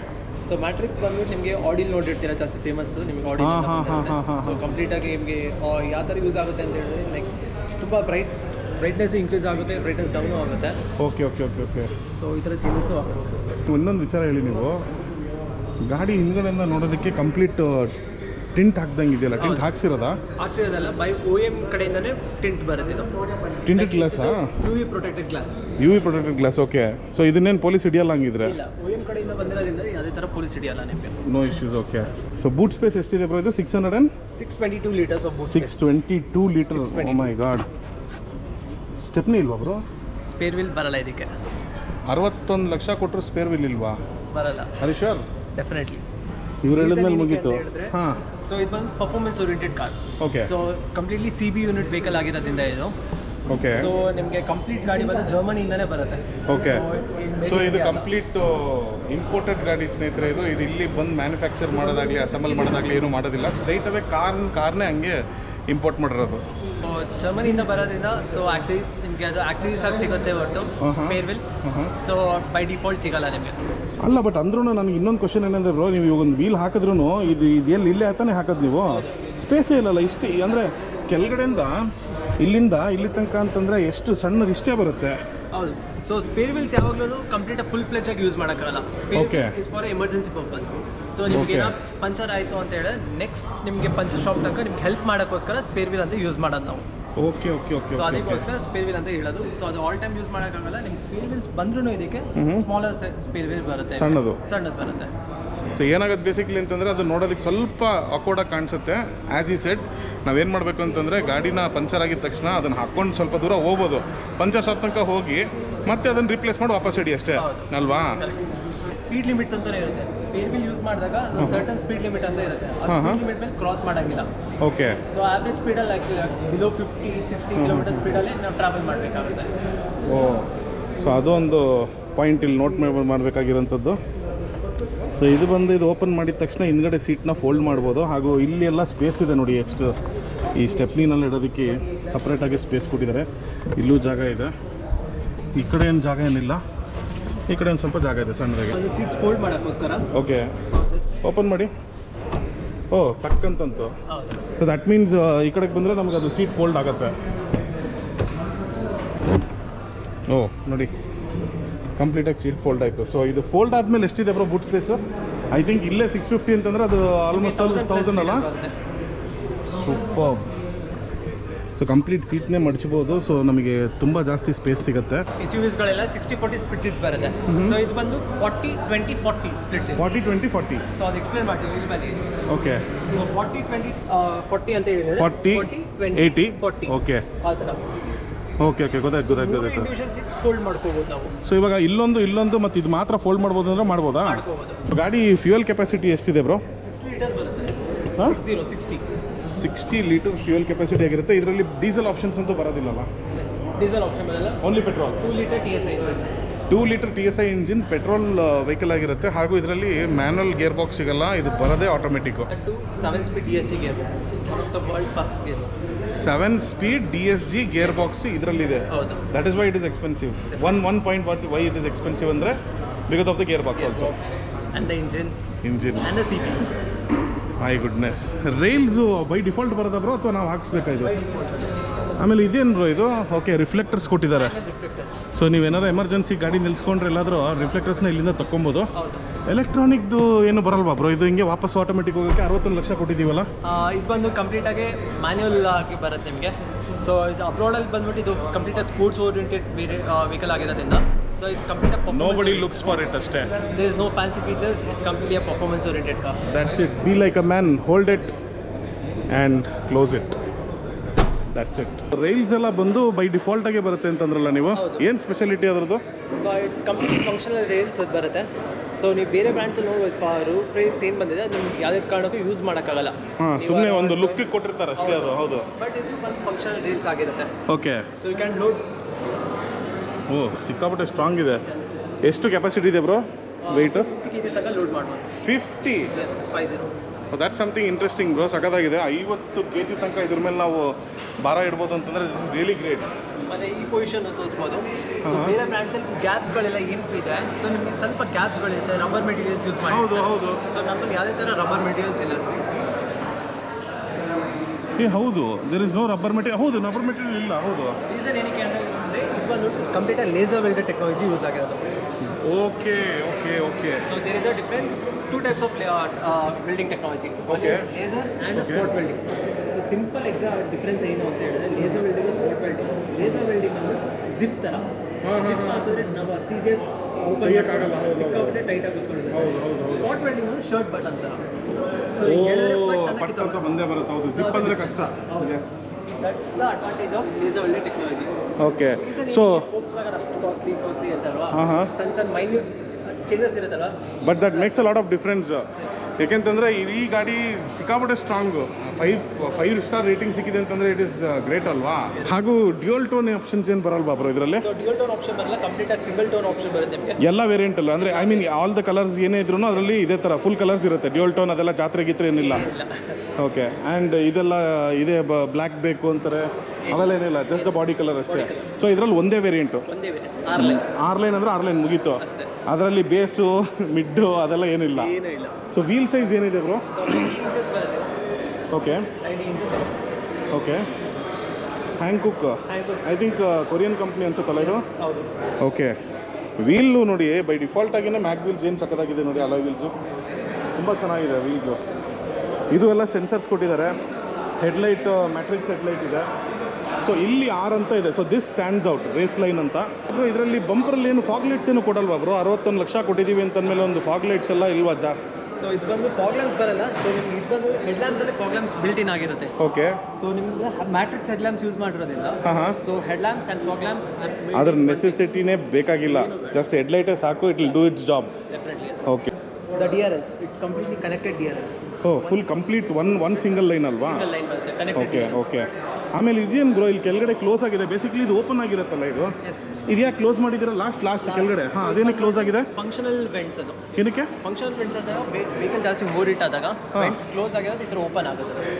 B: so matrix ಬಂದ್ಬಿಟ್ಟು ನಿಮಗೆ ಆಡಿಲ್ ನೋಡಿರ್ತೀರಾ? ಜಾಸ್ತಿ ಫೇಮಸ್ ನಿಮಗೆ ಆಡಿಲ್
A: ಹಾಂ ಹಾ, ಹಾ, ಹಾ, ಹಾ,
B: ಸೊ ಕಂಪ್ಲೀಟಾಗಿ ನಿಮಗೆ ಯಾವ ಥರ ಯೂಸ್ ಆಗುತ್ತೆ ಅಂತ ಹೇಳಿದ್ರೆ ಲೈಕ್ ತುಂಬ ಬ್ರೈಟ್ ಬ್ರೈಟ್ನೆಸ್ ಇನ್ಕ್ರೀಸ್ ಆಗುತ್ತೆ ಬ್ರೈಟ್ನೆಸ್ ಡೌನು ಆಗುತ್ತೆ.
A: Okay okay okay okay
B: so ಈ ಥರ ಚೇಂಜಸ್ಸು ಆಗುತ್ತೆ.
A: ಇನ್ನೊಂದು ವಿಚಾರ ಹೇಳಿ ನೀವು. ಗಾಡಿ ಹಿಂದ್ಗಡೆಯಿಂದ ನೋಡೋದಕ್ಕೆ ಕಂಪ್ಲೀಟ್ ಟಿಂಟ್ ಹಾಕ್ದಂಗೆ ಇದೆಯಲ್ಲ? ಟಿಂಟ್ ಹಾಕ್ಸಿರೋದಾ?
B: ಹಾಕ್ಸಿರೋದಲ್ಲ ಬೈ ಓ ಎಂ ಕಡೆಯಿಂದನೇ ಟಿಂಟ್ ಬರುತ್ತೆ ಇದು.
A: Tinted ಗ್ಲಾಸಾ
B: U V protected glass
A: U V protected glass okay so ಇದನ್ನೇನು ಪೊಲೀಸ್ ಹಿಡಿಯಲ್ಲ ಹಂಗಿದ್ರೆ?
B: ಇಲ್ಲ ಓ ಎಂ ಕಡೆಯಿಂದ ಬಂದಿರೋದ್ರಿಂದ ಯಾವುದೇ ಥರ ಪೊಲೀಸ್ ಹಿಡಿಯಲ್ಲ ನಿಮಗೆ.
A: No issues okay so boot space ಎಷ್ಟಿದೆ ಬ್ರೋ ಇದು? Six hundred and
B: six twenty two litres
A: six twenty two litre my god stepney ಇಲ್ವಾ ಬ್ರೋ?
B: ಸ್ಪೇರ್ ವೀಲ್ ಬರಲ್ಲ ಇದಕ್ಕೆ.
A: ಅರವತ್ತೊಂದು ಲಕ್ಷ ಕೊಟ್ಟರು ಸ್ಪೇರ್ ವಿಲ್ ಇಲ್ವಾ?
B: ಬರಲ್ಲ.
A: ಹರಿ ಶೋರ್
B: ಡೆಫಿನೆಟ್ಲಿ
A: ಇವ್ರು ಹೇಳಿದ್ಮೇಲೆ
B: ಮೇಲೆ
A: ಮುಗೀತು. ಹಾಂ.
B: ಸೊ ಇದು ಬಂದು performance oriented cars
A: okay
B: so completely C B unit vehicle ಆಗಿರೋದ್ರಿಂದ ಇದು.
A: ಓಕೆ
B: ಸೊ ನಿಮಗೆ ಕಂಪ್ಲೀಟ್ ಗಾಡಿ ಬಂದು ಜರ್ಮನಿಯಿಂದಲೇ ಬರುತ್ತೆ.
A: ಓಕೆ ಸೊ ಇದು ಕಂಪ್ಲೀಟ್ ಇಂಪೋರ್ಟೆಡ್ ಗಾಡಿ ಸ್ನೇಹಿತರೆ ಇದು. ಇದು ಇಲ್ಲಿ ಬಂದು ಮ್ಯಾನುಫ್ಯಾಕ್ಚರ್ ಮಾಡೋದಾಗಲಿ ಅಸೆಂಬಲ್ ಮಾಡೋದಾಗಲಿ ಏನೂ ಮಾಡೋದಿಲ್ಲ. ಸ್ಟ್ರೈಟ್ ಅವೇ ಕಾರ್ ಕಾರ್ನೇ ಹಂಗೆ ಇಂಪೋರ್ಟ್ ಮಾಡಿರೋದು.
B: ಜರ್ಮನಿಯಿಂದ ಬರೋದ್ರಿಂದ ಸೊ ಆಕ್ಸೈಸ್ ನಿಮಗೆ ಅದು ಆಕ್ಸೈಸ್ ಆಗಿ ಸಿಗುತ್ತೆ ಹೊರತು. Spare wheel. So by default ಸಿಗಲ್ಲ ನಿಮಗೆ.
A: ಅಲ್ಲ ಬಟ್ ಅಂದ್ರೂ ನನಗೆ ಇನ್ನೊಂದು ಕ್ವಶನ್ ಏನಂದ್ರೆ ಬ್ರೋ ನೀವು ಇವಾಗ ಒಂದು ವೀಲ್ ಹಾಕಿದ್ರು ಇದು ಇದು ಎಲ್ಲಿ ಇಲ್ಲೇ ಆತಾನೆ ಹಾಕೋದು ನೀವು? ಸ್ಪೇಸೇ ಇಲ್ಲಲ್ಲ ಇಷ್ಟು ಅಂದರೆ ಕೆಳಗಡೆಯಿಂದ ಇಲ್ಲಿಂದ ಇಲ್ಲಿ ತನಕ ಅಂತಂದರೆ ಎಷ್ಟು ಸಣ್ಣದು ಇಷ್ಟೇ ಬರುತ್ತೆ.
B: ಹೌದು. ಸೊ ಸ್ಪೇರ್ ವೀಲ್ಸ್ ಯಾವಾಗಲೂ ಕಂಪ್ಲೀಟ್ ಫುಲ್ ಫ್ಲೆಜ್ ಆಗಿ ಯೂಸ್ ಮಾಡೋಕ್ಕಾಗಲ್ಲ. Spare is for emergency purpose so ನಿಮ್ಗೆ. ಪಂಚರ್ ಆಯಿತು ಅಂತ ಹೇಳಿದ್ರೆ ನೆಕ್ಸ್ಟ್ ನಿಮಗೆ ಪಂಚರ್ ಶಾಪ್ ತನಕ ನಿಮ್ಗೆ ಹೆಲ್ಪ್ ಮಾಡೋಕ್ಕೋಸ್ಕರ ಸ್ಪೇರ್ ವೀಲ್ ಅಂತ ಯೂಸ್ ಮಾಡೋದು ನಾವು.
A: ಓಕೆ ಓಕೆ ಓಕೆ
B: ಸೊ ಅದಕ್ಕೋಸ್ಕರ ಸ್ಪೇರ್ ವೀಲ್ ಅಂತ ಹೇಳೋದು. ಸೊ ಅದು ಆಲ್ ಟೈಮ್ ಯೂಸ್ ಮಾಡೋಕ್ಕಾಗಲ್ಲ. ನಿಮ್ಗೆ ಸ್ಪೇರ್ ವೀಲ್ಸ್ ಬಂದ್ರೂ ಇದಕ್ಕೆ ಸ್ಮಾಲರ್ ಸ್ಪೇರ್ ವೀಲ್ ಬರುತ್ತೆ.
A: ಸಣ್ಣದು.
B: ಸಣ್ಣದು ಬರುತ್ತೆ.
A: ಸೊ ಏನಾಗುತ್ತೆ ಬೇಸಿಕ್ಲಿ ಅಂತಂದರೆ ಅದು ನೋಡೋದಕ್ಕೆ ಸ್ವಲ್ಪ ಅಕೋಡಾಗಿ ಕಾಣಿಸುತ್ತೆ. ಆ್ಯಸ್ ಈ ಸೆಟ್ ನಾವೇನು ಮಾಡಬೇಕು ಅಂತಂದರೆ ಗಾಡಿನ ಪಂಚರ್ ಆಗಿದ ತಕ್ಷಣ ಅದನ್ನು ಹಾಕ್ಕೊಂಡು ಸ್ವಲ್ಪ ದೂರ ಹೋಗ್ಬೋದು. ಪಂಚರ್ ಶಾಪ್ ತನಕ ಹೋಗಿ ಮತ್ತೆ ಅದನ್ನು ರಿಪ್ಲೇಸ್ ಮಾಡಿ ವಾಪಸ್ ಇಡಿ ಅಷ್ಟೇ. ಅಲ್ವಾ?
B: ಸ್ಪೀಡ್ ಲಿಮಿಟ್ಸ್ ಅಂತಲೇ ಇರುತ್ತೆ. ಸ್ಪೇರ್ ವೀಲ್ ಯೂಸ್ ಮಾಡಿದಾಗ ಸರ್ಟನ್ ಸ್ಪೀಡ್ ಲಿಮಿಟ್ ಅಂತ ಇರುತ್ತೆ. ಆ. ಸ್ಪೀಡ್ ಲಿಮಿಟ್ ಮೇಲೆ ಕ್ರಾಸ್ ಮಾಡಂಗಿಲ್ಲ.
A: ಓಕೆ
B: ಸೊ ಆವ್ರೇಜ್ ಸ್ಪೀಡಲ್ಲಿ ಬಿಲೋ ಫಿಫ್ಟಿ ಸಿಕ್ಸ್ಟಿ ಕಿಲೋಮೀಟರ್ ಸ್ಪೀಡಲ್ಲಿ ನಾವು ಟ್ರಾವೆಲ್ ಮಾಡಬೇಕಾಗುತ್ತೆ.
A: ಓ ಸೊ ಅದೊಂದು ಪಾಯಿಂಟ್ ಇಲ್ಲಿ ನೋಟ್ ಮಾಡಬೇಕಾಗಿರೋಂಥದ್ದು. ಸೊ ಇದು ಬಂದು ಇದು ಓಪನ್ ಮಾಡಿದ ತಕ್ಷಣ ಹಿಂದ್ಗಡೆ ಸೀಟ್ನ ಫೋಲ್ಡ್ ಮಾಡ್ಬೋದು. ಹಾಗೂ ಇಲ್ಲಿ ಎಲ್ಲ ಸ್ಪೇಸ್ ಇದೆ ನೋಡಿ ಎಷ್ಟು ಈ ಸ್ಟೆಪ್ನಿನಲ್ಲಿ ಇಡೋದಕ್ಕೆ ಸಪ್ರೇಟಾಗಿ ಸ್ಪೇಸ್ ಕೊಟ್ಟಿದ್ದಾರೆ. ಇಲ್ಲೂ ಜಾಗ ಇದೆ. ಈ ಕಡೆ ಏನು ಜಾಗ ಏನಿಲ್ಲ. ಈ ಕಡೆ ಒಂದು ಸ್ವಲ್ಪ ಜಾಗ ಇದೆ ಸಣ್ಣದಾಗಿ.
B: ಸೀಟ್ಸ್ ಫೋಲ್ಡ್ ಮಾಡೋಕ್ಕೋಸ್ಕರ?
A: ಓಕೆ ಓಪನ್ ಮಾಡಿ. ಓ ಟಕ್ಕಂತಂತು
B: ಹೌದು.
A: ಸೊ ದಟ್ ಮೀನ್ಸ್ ಈ ಕಡೆಗೆ ಬಂದರೆ ನಮಗೆ ಅದು ಸೀಟ್ ಫೋಲ್ಡ್ ಆಗುತ್ತೆ. ಓ ನೋಡಿ. ಕಂಪ್ಲೀಟಾಗಿ ಸೀಟ್ ಫೋಲ್ಡ್ ಆಯಿತು. ಸೊ ಇದು ಫೋಲ್ಡ್ ಆದಮೇಲೆ ಎಷ್ಟಿದೆ bro boot space I think ಇಲ್ಲೇ ಸಿಕ್ಸ್ ಫಿಫ್ಟಿ ಅಂತಂದರೆ ಅದು ಆಲ್ಮೋಸ್ಟ್ ತೌಸಂಡ್ ಅಲ್ಲ? ಸೂಪರ್ ಸೊ ಕಂಪ್ಲೀಟ್ ಸೀಟ್ನೇ ಮಡಚಬಹುದು ಸೊ ನಮಗೆ ತುಂಬ ಜಾಸ್ತಿ ಸ್ಪೇಸ್ ಸಿಗುತ್ತೆ.
B: ಎಸ್ ಯು ವಿಸ್ಗಳೆಲ್ಲ ಸಿಕ್ಸ್ಟಿ ಫೋರ್ಟಿ ಸ್ಪ್ಲಿಟ್ ಸೀಟ್ಸ್ ಬರುತ್ತೆ. ಸೊ ಇದು ಬಂದು forty twenty forty split
A: forty twenty forty
B: so ಅದು ಎಕ್ಸ್ಪ್ಲೇನ್ ಮಾಡ್ತೀವಿ ಇಲ್ಲಿ ಬನ್ನಿ.
A: Okay
B: so forty twenty forty ಅಂತ ಹೇಳಿದ್ರೆ
A: ಫಾರ್ಟಿ ಏಯ್ಟಿ
B: ಫಾರ್ಟಿ
A: ಓಕೆ
B: ಆ ಥರ.
A: ಓಕೆ ಓಕೆ ಗೊತ್ತಾಯ್ತು ಗೊತ್ತಾಯ್ತು ಗೊತ್ತಾಯ್ತು.
B: ಫೋಲ್ಡ್ ಮಾಡ್ಕೋಬಹುದು ನಾವು.
A: ಸೊ ಇವಾಗ ಇಲ್ಲೊಂದು ಇಲ್ಲೊಂದು ಮತ್ತು ಇದು ಮಾತ್ರ ಫೋಲ್ಡ್ ಮಾಡ್ಬೋದು ಅಂದ್ರೆ ಮಾಡ್ಬೋದಾ? ಗಾಡಿ ಫ್ಯೂಯಲ್ ಕೆಪಾಸಿಟಿ ಎಷ್ಟಿದೆ ಬ್ರೋ
B: ಸಿಕ್ಸ್ ಲೀಟರ್ಸ್ ಬರುತ್ತೆ. Sixty
A: sixty litre fuel capacity ಆಗಿರುತ್ತೆ. ಇದರಲ್ಲಿ ಡೀಸೆಲ್ ಆಪ್ಷನ್ಸ್ ಅಂತೂ ಬರೋದಿಲ್ಲಲ್ಲ?
B: ಡೀಸೆಲ್ ಆಪ್ಷನ್ ಬರಲ್ಲ.
A: Only petrol
B: two litre T S I
A: two litre T S I engine petrol vehicle ಆಗಿರುತ್ತೆ. ಹಾಗೂ ಇದರಲ್ಲಿ ಮ್ಯಾನುವಲ್ ಗೇರ್ ಬಾಕ್ಸ್ ಸಿಗಲ್ಲ. ಇದು ಬರೋದೇ automatic
B: seven speed D S G gear box one of the world fast gear box
A: seven speed D S G gear box ಇದರಲ್ಲಿದೆ that is why it is expensive one one point what why it is expensive ಅಂದರೆ because of the gear box also
B: engine the engine.
A: Engine
B: and C CPU.
A: My goodness rails by default ಬರೋದ bro ಅಥವಾ ನಾವು ಹಾಕ್ಸ್ಬೇಕಾಯ್ತು ಆಮೇಲೆ ಇದೇನು bro ಇದು? Okay reflectors ಕೊಟ್ಟಿದ್ದಾರೆ.
B: So ನೀವು
A: ಸೊ ನೀವೇನಾದ್ರು ಎಮರ್ಜೆನ್ಸಿ ಗಾಡಿ ನಿಲ್ಸ್ಕೊಂಡ್ರೆ ಎಲ್ಲಾದರೂ ರಿಫ್ಲೆಕ್ಟರ್ಸ್ನ ಇಲ್ಲಿಂದ
B: ತಕ್ಕೊಬೋದು.
A: ಎಲೆಕ್ಟ್ರಾನಿಕ್ದು ಏನು ಬರಲ್ವಾ ಬ್ರೋ ಇದು ಹಿಂಗೆ ವಾಪಸ್ ಆಟೋಮೆಟಿಕ್ ಹೋಗೋಕ್ಕೆ ಅರವತ್ತೊಂದು ಲಕ್ಷ ಕೊಟ್ಟಿದ್ದೀವಲ್ಲ?
B: ಇದು ಬಂದು ಕಂಪ್ಲೀಟಾಗಿ ಮ್ಯಾನ್ಯಲ್ ಆಗಿ ಬರುತ್ತೆ ನಿಮಗೆ. ಸೊ ಇದು ಅಬ್ರಾಡಲ್ಲಿ ಬಂದ್ಬಿಟ್ಟು ಇದು ಕಂಪ್ಲೀಟ್ ಸ್ಪೋರ್ಟ್ಸ್ ಓರಿಯೆಂಟೆಡ್ ವೆಹಿಕಲ್ ಆಗಿರೋದ್ರಿಂದ. ಸೊ ಇದು complete
A: nobody looks for it ಅಷ್ಟೇ
B: There is no fancy features it's completely a performance oriented car.
A: That's it be like a man hold it and close it that's it rails ಎಲ್ಲ ಬಂದು by default ಆಗಿ ಬರುತ್ತೆ ಅಂತಂದ್ರಲ್ಲ ನೀವು? ಏನು speciality ಅದರದ್ದು?
B: So it's complete functional rails ಅದು ಬರುತ್ತೆ. So ನೀವು ಬೇರೆ ಬ್ರ್ಯಾಂಡ್ಸಲ್ಲಿ ನೋಡ್ಬೋದು ರೂಟ್ ರೈಲ್ಸ್ ಏನು ಬಂದಿದೆ ಅದು ನಿಮ್ಗೆ ಯಾವುದೇ ಕಾರಣಕ್ಕೂ ಯೂಸ್ ಮಾಡೋಕ್ಕಾಗಲ್ಲ.
A: ಹಾಂ ಸುಮ್ಮನೆ ಒಂದು ಲುಕ್ ಕೊಟ್ಟಿರ್ತಾರೆ ಅಷ್ಟೇ ಅದು ಹೌದು.
B: ಬಟ್ ಇದು ಒಂದು ಫಂಕ್ಷನಲ್ ರೈಲ್ಸ್ ಆಗಿರುತ್ತೆ.
A: Okay
B: so you can load
A: ಓ ಸಿಕ್ಕಾಪಟ್ಟೆ ಸ್ಟ್ರಾಂಗ್ ಇದೆ. ಎಷ್ಟು ಕೆಪಾಸಿಟಿ ಇದೆ bro weight fifty that something interesting bro ಸಖತ್ತಾಗಿದೆ. ಐವತ್ತು ಕೆ ಜಿ ತನಕ ಇದ್ರ ಮೇಲೆ ನಾವು ಭಾರ ಇಡ್ಬೋದು ಅಂತಂದರೆ ದಿಸ್ ಇಸ್ ರಿಯಲಿ ಗ್ರೇಟ್
B: ಮತ್ತೆ ಈ ಪೊಸಿಷನ್ ತೋರಿಸ್ಬೋದು. ಬೇರೆ ಬ್ರ್ಯಾಂಡ್ಸಲ್ಲಿ ಗ್ಯಾಪ್ಸ್ಗಳೆಲ್ಲ ಏನು ಇದೆ. ಸೊ ನಿಮಗೆ ಸ್ವಲ್ಪ ಗ್ಯಾಪ್ಸ್ಗಳಿರುತ್ತೆ ರಬ್ಬರ್ ಮೆಟೀರಿಯಲ್ಸ್ ಯೂಸ್ ಮಾಡಿ.
A: ಹೌದು ಹೌದು.
B: ಸೊ ನಮ್ಮಲ್ಲಿ ಯಾವುದೇ ಥರ ರಬ್ಬರ್ ಮೆಟೀರಿಯಲ್ಸ್ ಇಲ್ಲ.
A: ಏ ಹೌದು. There is no rubber material ಹೌದು ರಬ್ಬರ್ ಮೆಟೀರಿಯಲ್ ಇಲ್ಲ. ಹೌದು.
B: ರೀಸನ್ ಏನಕ್ಕೆ ಅಂದರೆ ಇದು ಬಂದು ಕಂಪ್ಲೀಟಾಗಿ ಲೇಸರ್ ವೆಲ್ಡೆಡ್ ಟೆಕ್ನಾಲಜಿ ಯೂಸ್ ಆಗಿರೋದು
A: okay okay okay
B: so there is a difference two types of building technology
A: Okay.
B: Laser and
A: Okay.
B: Spot welding so simple ಎಕ್ಸಾ difference ಏನು ಅಂತ ಹೇಳಿದ್ರೆ laser welding spot welding laser welding ಅಂದ್ರೆ zip ಥರ
A: ಹಾ.
B: ಹಾಕಿದ್ರೆ ನಾವು ಅಷ್ಟು ಈಸಿಯಾಗಿ
A: ತೆಗಿಯಕ್ಕಾಗಲ್ಲ, ಹೌದು, ಹೌದು.
B: ಸಿಕ್ಕಾಪಟ್ಟೆ ಟೈಟ್ ಆಗಿ
A: ಹೌದು, ಹೌದು,
B: ಸ್ಪಾಟ್ ವೆಲ್ಡಿಂಗ್ ಅಂದ್ರೆ ಶರ್ಟ್ ಬಟನ್ ಥರ ಸೊ
A: ಪಟ್ ಅಂತ ಬಂದೇ ಬರುತ್ತೆ ಹೌದು. ಜಿಪ್ ಅಂದರೆ ಕಷ್ಟ.
B: That's the advantage of laser technology
A: okay so
B: ಅಷ್ಟು ಕಾಸ್ಟ್ಲಿ ಕಾಸ್ಟ್ಲಿ ಅಂತಾರಲ್ವಾ?
A: ಹಾಂ ಹಾಂ
B: ಸಣ್ಣ ಸಣ್ಣ minute
A: but that makes a lot of difference ಏಕೆಂತಂದರೆ ಈ ಗಾಡಿ ಸಿಕ್ಕಾಪಟ್ಟೆ strong five five star rating ಸಿಕ್ಕಿದೆ ಅಂತಂದರೆ ಇಟ್ ಇಸ್ ಗ್ರೇಟ್ ಅಲ್ವಾ? ಹಾಗೂ ಡ್ಯೂಯಲ್ ಟೋನ್ ಆಪ್ಷನ್ಸ್ ಏನು ಬರಲ್ವಾ ಬ್ರೋ ಇದರಲ್ಲಿ?
B: ಬರಲ್ಲ
A: ಎಲ್ಲ ವೇರಿಯಂಟ್ ಅಲ್ಲ. ಅಂದರೆ I mean all the colours ಏನೇ ಇದ್ರೂ ಅದರಲ್ಲಿ ಇದೇ ಥರ ಫುಲ್ ಕಲರ್ಸ್ ಇರುತ್ತೆ. ಡ್ಯೂಯಲ್ ಟೋನ್ ಅದೆಲ್ಲ ಜಾತ್ರೆ ಗೀತ್ರೆ ಏನಿಲ್ಲ. ಓಕೆ ಆ್ಯಂಡ್ ಇದೆಲ್ಲ ಇದೇ ಬ್ಲ್ಯಾಕ್ ಬೇಕು ಅಂತಾರೆ. ಅವೆಲ್ಲ ಏನಿಲ್ಲ ಜಸ್ಟ್ ಬಾಡಿ ಕಲರ್ ಅಷ್ಟೇ. ಸೊ ಇದರಲ್ಲಿ ಒಂದೇ ವೇರಿಯಂಟು ಆರ್ಲೈನ್. ಅಂದರೆ ಆರ್ ಲೈನ್ ಮುಗೀತು ಅದರಲ್ಲಿ ಬೇಸು ಮಿಡ್ಡು ಅದೆಲ್ಲ ಏನಿಲ್ಲ.
B: ಏನೂ ಇಲ್ಲ.
A: ಸೊ ವೀಲ್ ಸೈಜ್ ಏನಿದೆ ಬ್ರೋ
B: ಸೊ ಇಂಚಸ್ ಬರುತ್ತೆ.
A: Okay
B: ninety inches
A: okay Hankook I think Korean company ಅನ್ಸುತ್ತಲ್ಲ ಇದು?
B: ಹೌದು.
A: ಓಕೆ ವೀಲು ನೋಡಿ ಬೈ ಡಿಫಾಲ್ಟ್ ಆಗಿನೇ ಮ್ಯಾಕ್ ವೀಲ್ಸ್ ಏನು ಸಕ್ಕತ್ತಾಗಿದೆ ನೋಡಿ ಅಲೋ ವೀಲ್ಸು ತುಂಬ ಚೆನ್ನಾಗಿದೆ ವೀಲ್ಸು ಇದು ಎಲ್ಲ ಸೆನ್ಸರ್ಸ್ ಕೊಟ್ಟಿದ್ದಾರೆ. ಹೆಡ್ಲೈಟ್ ಮ್ಯಾಟ್ರಿಕ್ಸ್ ಹೆಡ್ಲೈಟ್ ಇದೆ. ಸೊ ಇಲ್ಲಿ ಆರ್ ಅಂತ ಇದೆ. So this stands out race line ಅಂತ. ಇದರಲ್ಲಿ ಬಂಪರಲ್ಲಿ ಏನು ಫಾಗ್ ಲೈಟ್ಸ್ ಏನು ಕೊಡಲ್ವಾ ಬ್ರೋ ಅರವತ್ತೊಂದು ಲಕ್ಷ ಕೊಟ್ಟಿದ್ದೀವಿ ಅಂತಂದಮೇಲೆ ಒಂದು ಫಾಗ್ ಲೈಟ್ಸ್ ಎಲ್ಲ ಇಲ್ವಾ ಜಾ?
B: ಸೊ ಇದು ಬಂದು ಫಾಗ್ ಲ್ಯಾಂಪ್ಸ್ ಬರಲ್ಲ. ಸೊ ನಿಮ್ಗೆ ಇದು ಬಂದು ಹೆಡ್ ಲ್ಯಾಂಪ್ಸಲ್ಲಿ ಫಾಗ್ ಲ್ಯಾಂಪ್ಸ್ ಬಿಲ್ಟ್ ಇನ್ ಆಗಿರುತ್ತೆ.
A: ಓಕೆ
B: ಸೊ ನಿಮ್ಗೆ matrix head lamps use
A: ಮಾಡಿರೋದಿಲ್ಲ.
B: So head lamps and fog lamps
A: ಅದ್ರ ನೆಸೆಸಿಟಿನೇ ಬೇಕಾಗಿಲ್ಲ. ಜಸ್ಟ್ ಹೆಡ್ಲೈಟೇ ಸಾಕು it will do its job okay
B: the D R Ls it's completely connected D R Ls
A: O full complete one one single line ಅಲ್ವಾ? Okay okay ಆಮೇಲೆ ಇದೇನು bro ಇಲ್ಲಿ ಕೆಳಗಡೆ ಕ್ಲೋಸ್ ಆಗಿದೆ. ಬೇಸಿಕಲಿ ಇದು ಓಪನ್ ಆಗಿರುತ್ತಲ್ಲ ಇದು?
B: ಇದ್ಯಾ
A: ಇದ್ಯಾಕೆ ಕ್ಲೋಸ್ ಮಾಡಿದ್ದೀರಾ? ಲಾಸ್ಟ್ ಲಾಸ್ಟ್ ಕೆಳಗಡೆ. ಹಾ ಅದೇನೇ ಕ್ಲೋಸ್ ಆಗಿದೆ?
B: ಫಂಕ್ಷನಲ್ ವೆಂಟ್ಸ್ ಅದು.
A: ಏನಕ್ಕೆ?
B: ಫಂಕ್ಷನಲ್ ವೆಂಟ್ಸ್ ಆದಾಗ ವೆಹಿಕಲ್ ಜಾಸ್ತಿ ಓವರ್ ಆದಾಗ ವೆಂಟ್ಸ್ ಕ್ಲೋಸ್ ಆಗಿರೋದು ಇದ್ರ ಥರ ಓಪನ್ ಆಗುತ್ತೆ.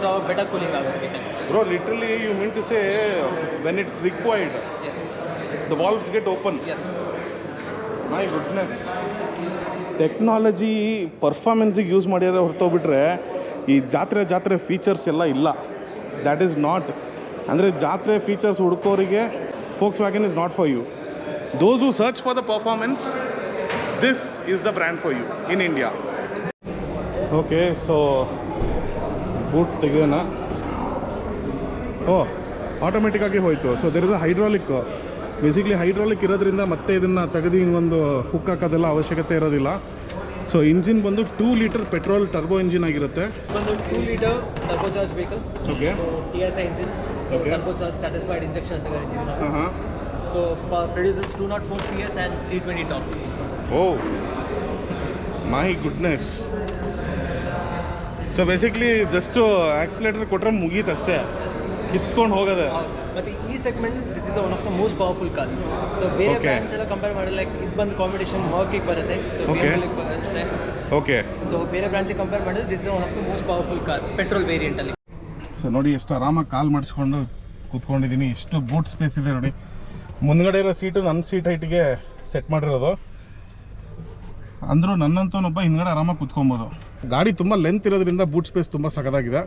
B: ಸೊ ಅವಾಗ ಬೆಟರ್ ಕೂಲಿಂಗ್ ಆಗುತ್ತೆ
A: bro literally you mean to say when it's required
B: yes
A: the valves get open
B: yes
A: my goodness technology ಪರ್ಫಾರ್ಮೆನ್ಸಿಗೆ use ಮಾಡಿರೋ ಹೊರತೋಗ್ಬಿಟ್ರೆ ಈ ಜಾತ್ರೆ ಜಾತ್ರೆ ಫೀಚರ್ಸ್ ಎಲ್ಲ ಇಲ್ಲ. ದ್ಯಾಟ್ ಈಸ್ ನಾಟ್ ಅಂದರೆ ಜಾತ್ರೆ features ಹುಡುಕೋರಿಗೆ Volkswagen is not for you those who search for the performance this is the brand for you in India okay so boot ತೆಗೆಯೋಣ ಓ ಆಟೋಮೆಟಿಕ್ಕಾಗಿ ಹೋಯಿತು. So there is a hydraulic basically hydraulic ಇರೋದ್ರಿಂದ ಮತ್ತೆ ಇದನ್ನು ತೆಗೆದು ಹಿಂಗೊಂದು ಹುಕ್ ಹಾಕೋದೆಲ್ಲ ಅವಶ್ಯಕತೆ ಇರೋದಿಲ್ಲ. ಸೊ ಇಂಜಿನ್ ಬಂದು two litre petrol turbo engine ಆಗಿರುತ್ತೆ.
B: ಒಂದು two litre turbocharge vehicle
A: okay
B: T S I engine
A: turbo
B: charge stratified injection ಅಂತ ಕರಿತೀವಿ
A: ಹಾಂ ಹಾಂ
B: so produces two nought four P S and three twenty torque
A: O my goodness so basically just accelerator ಕೊಟ್ಟರೆ ಮುಗೀತಷ್ಟೇ. ಕಿತ್ಕೊಂಡು ಹೋಗೋದೆ.
B: ಮತ್ತು ಈ segment this is one of the most powerful car so ಬೇರೆ. ಬ್ರ್ಯಾಂಡ್ಸ್ ಎಲ್ಲ ಕಂಪೇರ್ ಮಾಡಿ ಲೈಕ್ ಇದು ಬಂದು ಕಾಂಪಿಟೇಷನ್ ಮರ್ಕಿಗೆ ಬರುತ್ತೆ. ಸೊ. ಬರುತ್ತೆ.
A: ಓಕೆ
B: ಸೊ ಬೇರೆ ಬ್ರ್ಯಾಂಡ್ಸಿಗೆ ಕಂಪೇರ್ ಮಾಡಿದ್ರೆ this is one of the most powerful car petrol ವೇರಿಯಂಟಲ್ಲಿ
A: so ನೋಡಿ ಎಷ್ಟು ಆರಾಮಾಗಿ ಕಾಲ್ ಮಾಡಿಸ್ಕೊಂಡು ಕೂತ್ಕೊಂಡಿದ್ದೀನಿ ಎಷ್ಟು ಬೂಟ್ ಸ್ಪೇಸ್ ಇದೆ ನೋಡಿ. ಮುಂದ್ಗಡೆ ಇರೋ ಸೀಟು ನನ್ನ ಸೀಟ್ ಹೈಟಿಗೆ ಸೆಟ್ ಮಾಡಿರೋದು. ಅಂದರೂ ನನ್ನಂತವನೊಬ್ಬ ಹಿಂದ್ಗಡೆ ಆರಾಮಾಗಿ ಕೂತ್ಕೊಬೋದು. ಗಾಡಿ ತುಂಬ ಲೆಂತ್ ಇರೋದ್ರಿಂದ ಬೂಟ್ ಸ್ಪೇಸ್ ತುಂಬ ಸಕದಾಗಿದೆ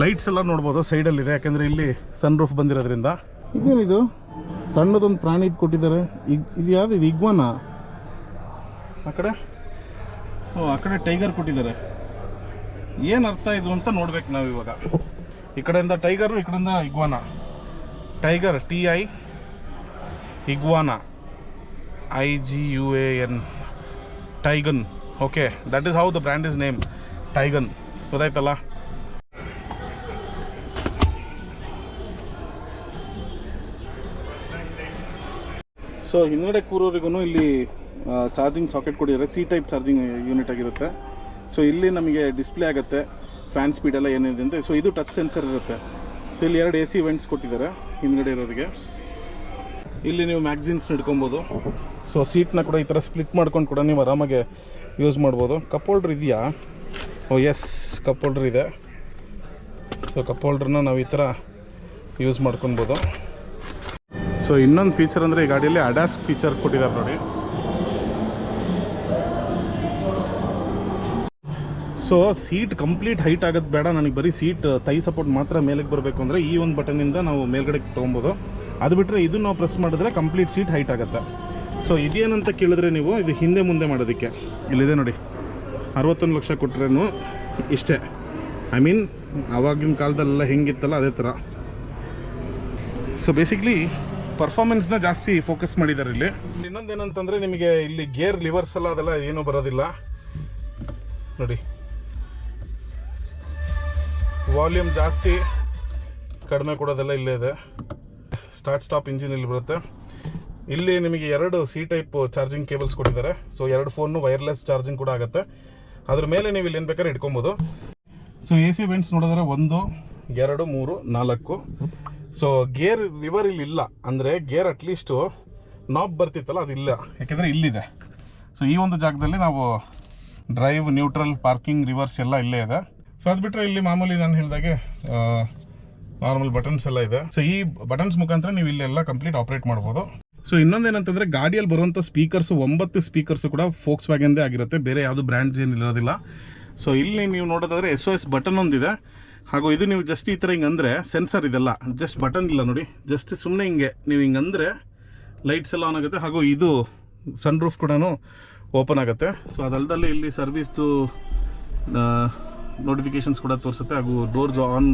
A: ಲೈಟ್ಸ್ ಎಲ್ಲ ನೋಡ್ಬೋದು ಸೈಡಲ್ಲಿದೆ ಯಾಕೆಂದರೆ ಇಲ್ಲಿ ಸನ್ ರೂಫ್ ಬಂದಿರೋದ್ರಿಂದ ಇದೇನಿದು ಸಣ್ಣದೊಂದು ಪ್ರಾಣಿ ಇದು ಕೊಟ್ಟಿದ್ದಾರೆ. ಇದು ಯಾವುದು? ಇದು ಇಗ್ವಾನ? ಆ ಕಡೆ? ಓ, ಆ ಕಡೆ ಟೈಗರ್ ಕೊಟ್ಟಿದ್ದಾರೆ. ಏನು ಅರ್ಥ ಇದು ಅಂತ ನೋಡ್ಬೇಕು ನಾವು ಇವಾಗ. ಈ ಕಡೆಯಿಂದ ಟೈಗರು ಈ ಕಡೆಯಿಂದ iguana? Tiger T I iguana? I G U N Taigun okay that is how the brand is name Taigun ಗೊತ್ತಾಯ್ತಲ್ಲ? ಸೊ ಹಿಂದುಗಡೆ ಕೂರೋರಿಗೂ ಇಲ್ಲಿ ಚಾರ್ಜಿಂಗ್ ಸಾಕೆಟ್ ಕೊಡಿದ್ದಾರೆ ಸಿ ಟೈಪ್ ಚಾರ್ಜಿಂಗ್ ಯೂನಿಟ್ ಆಗಿರುತ್ತೆ. ಸೊ ಇಲ್ಲಿ ನಮಗೆ ಡಿಸ್ಪ್ಲೇ ಆಗುತ್ತೆ. ಫ್ಯಾನ್ ಸ್ಪೀಡ್ ಎಲ್ಲ ಏನಿದೆ ಅಂತ. ಸೊ ಇದು ಟಚ್ ಸೆನ್ಸರ್ ಇರುತ್ತೆ. ಸೊ ಇಲ್ಲಿ ಎರಡು ಎ ಸಿ ವೆಂಟ್ಸ್ ಕೊಟ್ಟಿದ್ದಾರೆ ಹಿಂದ್ಗಡೆ ಇರೋರಿಗೆ. ಇಲ್ಲಿ ನೀವು ಮ್ಯಾಗ್ಝಿನ್ಸ್ ಹಿಡ್ಕೊಬೋದು. ಸೊ ಸೀಟ್ನ ಕೂಡ ಈ ಥರ ಸ್ಪ್ಲಿಟ್ ಮಾಡ್ಕೊಂಡು ಕೂಡ ನೀವು ಆರಾಮಾಗೆ ಯೂಸ್ ಮಾಡ್ಬೋದು. ಕಪ್ ಹೋಲ್ಡ್ರ್ ಇದೆಯಾ? ಓ ಎಸ್ ಕಪ್ ಹೋಲ್ಡ್ರ್ ಇದೆ. ಸೊ ಕಪ್ ಹೋಲ್ಡ್ರನ್ನ ನಾವು ಈ ಥರ ಯೂಸ್ ಮಾಡ್ಕೊಬೋದು ಸೊ ಇನ್ನೊಂದು ಫೀಚರ್ ಅಂದರೆ ಈ ಗಾಡಿಯಲ್ಲಿ ಅಡ್ಯಾಸ್ ಫೀಚರ್ ಕೊಟ್ಟಿದ್ದಾರೆ ನೋಡಿ. ಸೊ ಸೀಟ್ ಕಂಪ್ಲೀಟ್ ಹೈಟ್ ಆಗೋದು ಬೇಡ. ನನಗೆ ಬರೀ ಸೀಟ್ ತೈ ಸಪೋರ್ಟ್ ಮಾತ್ರ ಮೇಲಕ್ಕೆ ಬರಬೇಕು ಅಂದರೆ ಈ ಒಂದು ಬಟನಿಂದ ನಾವು ಮೇಲ್ಗಡೆ ತೊಗೊಬೋದು. ಅದು ಬಿಟ್ಟರೆ ಇದನ್ನು ನಾವು ಪ್ರೆಸ್ ಮಾಡಿದ್ರೆ ಕಂಪ್ಲೀಟ್ ಸೀಟ್ ಹೈಟ್ ಆಗುತ್ತೆ. ಸೊ ಇದೇನಂತ ಕೇಳಿದ್ರೆ ನೀವು ಇದು ಹಿಂದೆ ಮುಂದೆ ಮಾಡೋದಕ್ಕೆ. ಇಲ್ಲಿದೆ ನೋಡಿ. ಅರವತ್ತೊಂದು ಲಕ್ಷ ಕೊಟ್ರೇನು ಇಷ್ಟೇ. ಐ ಮೀನ್ ಆವಾಗಿನ ಕಾಲದಲ್ಲೆಲ್ಲ ಹೆಂಗಿತ್ತಲ್ಲ ಅದೇ ಥರ. ಸೊ ಬೇಸಿಕ್ಲಿ ಪರ್ಫಾರ್ಮೆನ್ಸ್ನ ಜಾಸ್ತಿ ಫೋಕಸ್ ಮಾಡಿದ್ದಾರೆ ಇಲ್ಲಿ. ಇನ್ನೊಂದೇನಂತಂದರೆ ನಿಮಗೆ ಇಲ್ಲಿ ಗೇರ್ ಲಿವರ್ಸ್ ಎಲ್ಲ ಅದೆಲ್ಲ ಏನೂ ಬರೋದಿಲ್ಲ. ನೋಡಿ. ವಾಲ್ಯೂಮ್ ಜಾಸ್ತಿ, ಕಡಿಮೆ ಕೊಡೋದೆಲ್ಲ ಇಲ್ಲೇ ಇದೆ. ಸ್ಟಾರ್ಟ್ ಸ್ಟಾಪ್ ಇಂಜಿನ್ ಇಲ್ಲಿ ಬರುತ್ತೆ. ಇಲ್ಲಿ ನಿಮಗೆ ಎರಡು ಸಿ ಟೈಪ್ ಚಾರ್ಜಿಂಗ್ ಕೇಬಲ್ಸ್ ಕೊಟ್ಟಿದ್ದಾರೆ. ಸೊ ಎರಡು ಫೋನು ವೈರ್ಲೆಸ್ ಚಾರ್ಜಿಂಗ್ ಕೂಡ ಆಗುತ್ತೆ. ಅದ್ರ ಮೇಲೆ ನೀವು ಇಲ್ಲಿ ಏನು ಬೇಕಾದ್ರೆ ಇಟ್ಕೊಬೋದು. ಸೊ ಎ ಸಿ ವೆಂಟ್ಸ್ ನೋಡಿದ್ರೆ ಒಂದು, ಎರಡು, ಮೂರು, ನಾಲ್ಕು. ಸೊ ಗೇರ್ ಲಿವರ್ ಇಲ್ಲಿ ಇಲ್ಲ. ಅಂದರೆ ಗೇರ್ ಅಟ್ಲೀಸ್ಟು ನಾಬ್ ಬರ್ತಿತ್ತಲ್ಲ ಅದಿಲ್ಲ ಯಾಕೆಂದರೆ ಇಲ್ಲಿದೆ. ಸೊ ಈ ಒಂದು ಜಾಗದಲ್ಲಿ ನಾವು ಡ್ರೈವ್ ನ್ಯೂಟ್ರಲ್ ಪಾರ್ಕಿಂಗ್ ರಿವರ್ಸ್ ಎಲ್ಲ ಇಲ್ಲೇ ಇದೆ. ಸೊ ಅದು ಬಿಟ್ಟರೆ ಇಲ್ಲಿ ಮಾಮೂಲಿ ನಾನು ಹೇಳಿದಾಗೆ ನಾರ್ಮಲ್ ಬಟನ್ಸ್ ಎಲ್ಲ ಇದೆ. ಸೊ ಈ ಬಟನ್ಸ್ ಮುಖಾಂತರ ನೀವು ಇಲ್ಲೆಲ್ಲ ಕಂಪ್ಲೀಟ್ ಆಪ್ರೇಟ್ ಮಾಡ್ಬೋದು. ಸೊ ಇನ್ನೊಂದೇನಂತಂದ್ರೆ ಗಾಡಿಯಲ್ಲಿ ಬರುವಂಥ ಸ್ಪೀಕರ್ಸ್ ಒಂಬತ್ತು ಸ್ಪೀಕರ್ಸ್ ಕೂಡ ಫೋಕ್ಸ್ ವ್ಯಾಗನ್ದೇ ಆಗಿರುತ್ತೆ. ಬೇರೆ ಯಾವುದು ಬ್ರ್ಯಾಂಡ್ಸ್ ಏನು ಇರೋದಿಲ್ಲ. ಸೊ ಇಲ್ಲಿ ನೀವು ನೋಡೋದಾದ್ರೆ ಎಸ್ ಒ ಎಸ್ ಬಟನ್ ಒಂದಿದೆ. ಹಾಗೂ ಇದು ನೀವು ಜಸ್ಟ್ ಈ ಥರ ಹಿಂಗೆ ಅಂದರೆ ಸೆನ್ಸರ್ ಇದೆಲ್ಲ. ಜಸ್ಟ್ ಬಟನ್ ಇಲ್ಲ ನೋಡಿ. ಜಸ್ಟ್ ಸುಮ್ಮನೆ ಹಿಂಗೆ ನೀವು ಹಿಂಗೆ ಅಂದರೆ ಲೈಟ್ಸ್ ಎಲ್ಲ ಆನ್ ಆಗುತ್ತೆ. ಹಾಗೂ ಇದು ಸನ್ ರೂಫ್ ಕೂಡ ಓಪನ್ ಆಗುತ್ತೆ. ಸೊ ಅದಲ್ದಲ್ಲೇ ಇಲ್ಲಿ ಸರ್ವಿಸ್ದು ನೋಟಿಫಿಕೇಶನ್ಸ್ ಕೂಡ ತೋರಿಸುತ್ತೆ. ಹಾಗೂ ಡೋರ್ಸ್ ಆನ್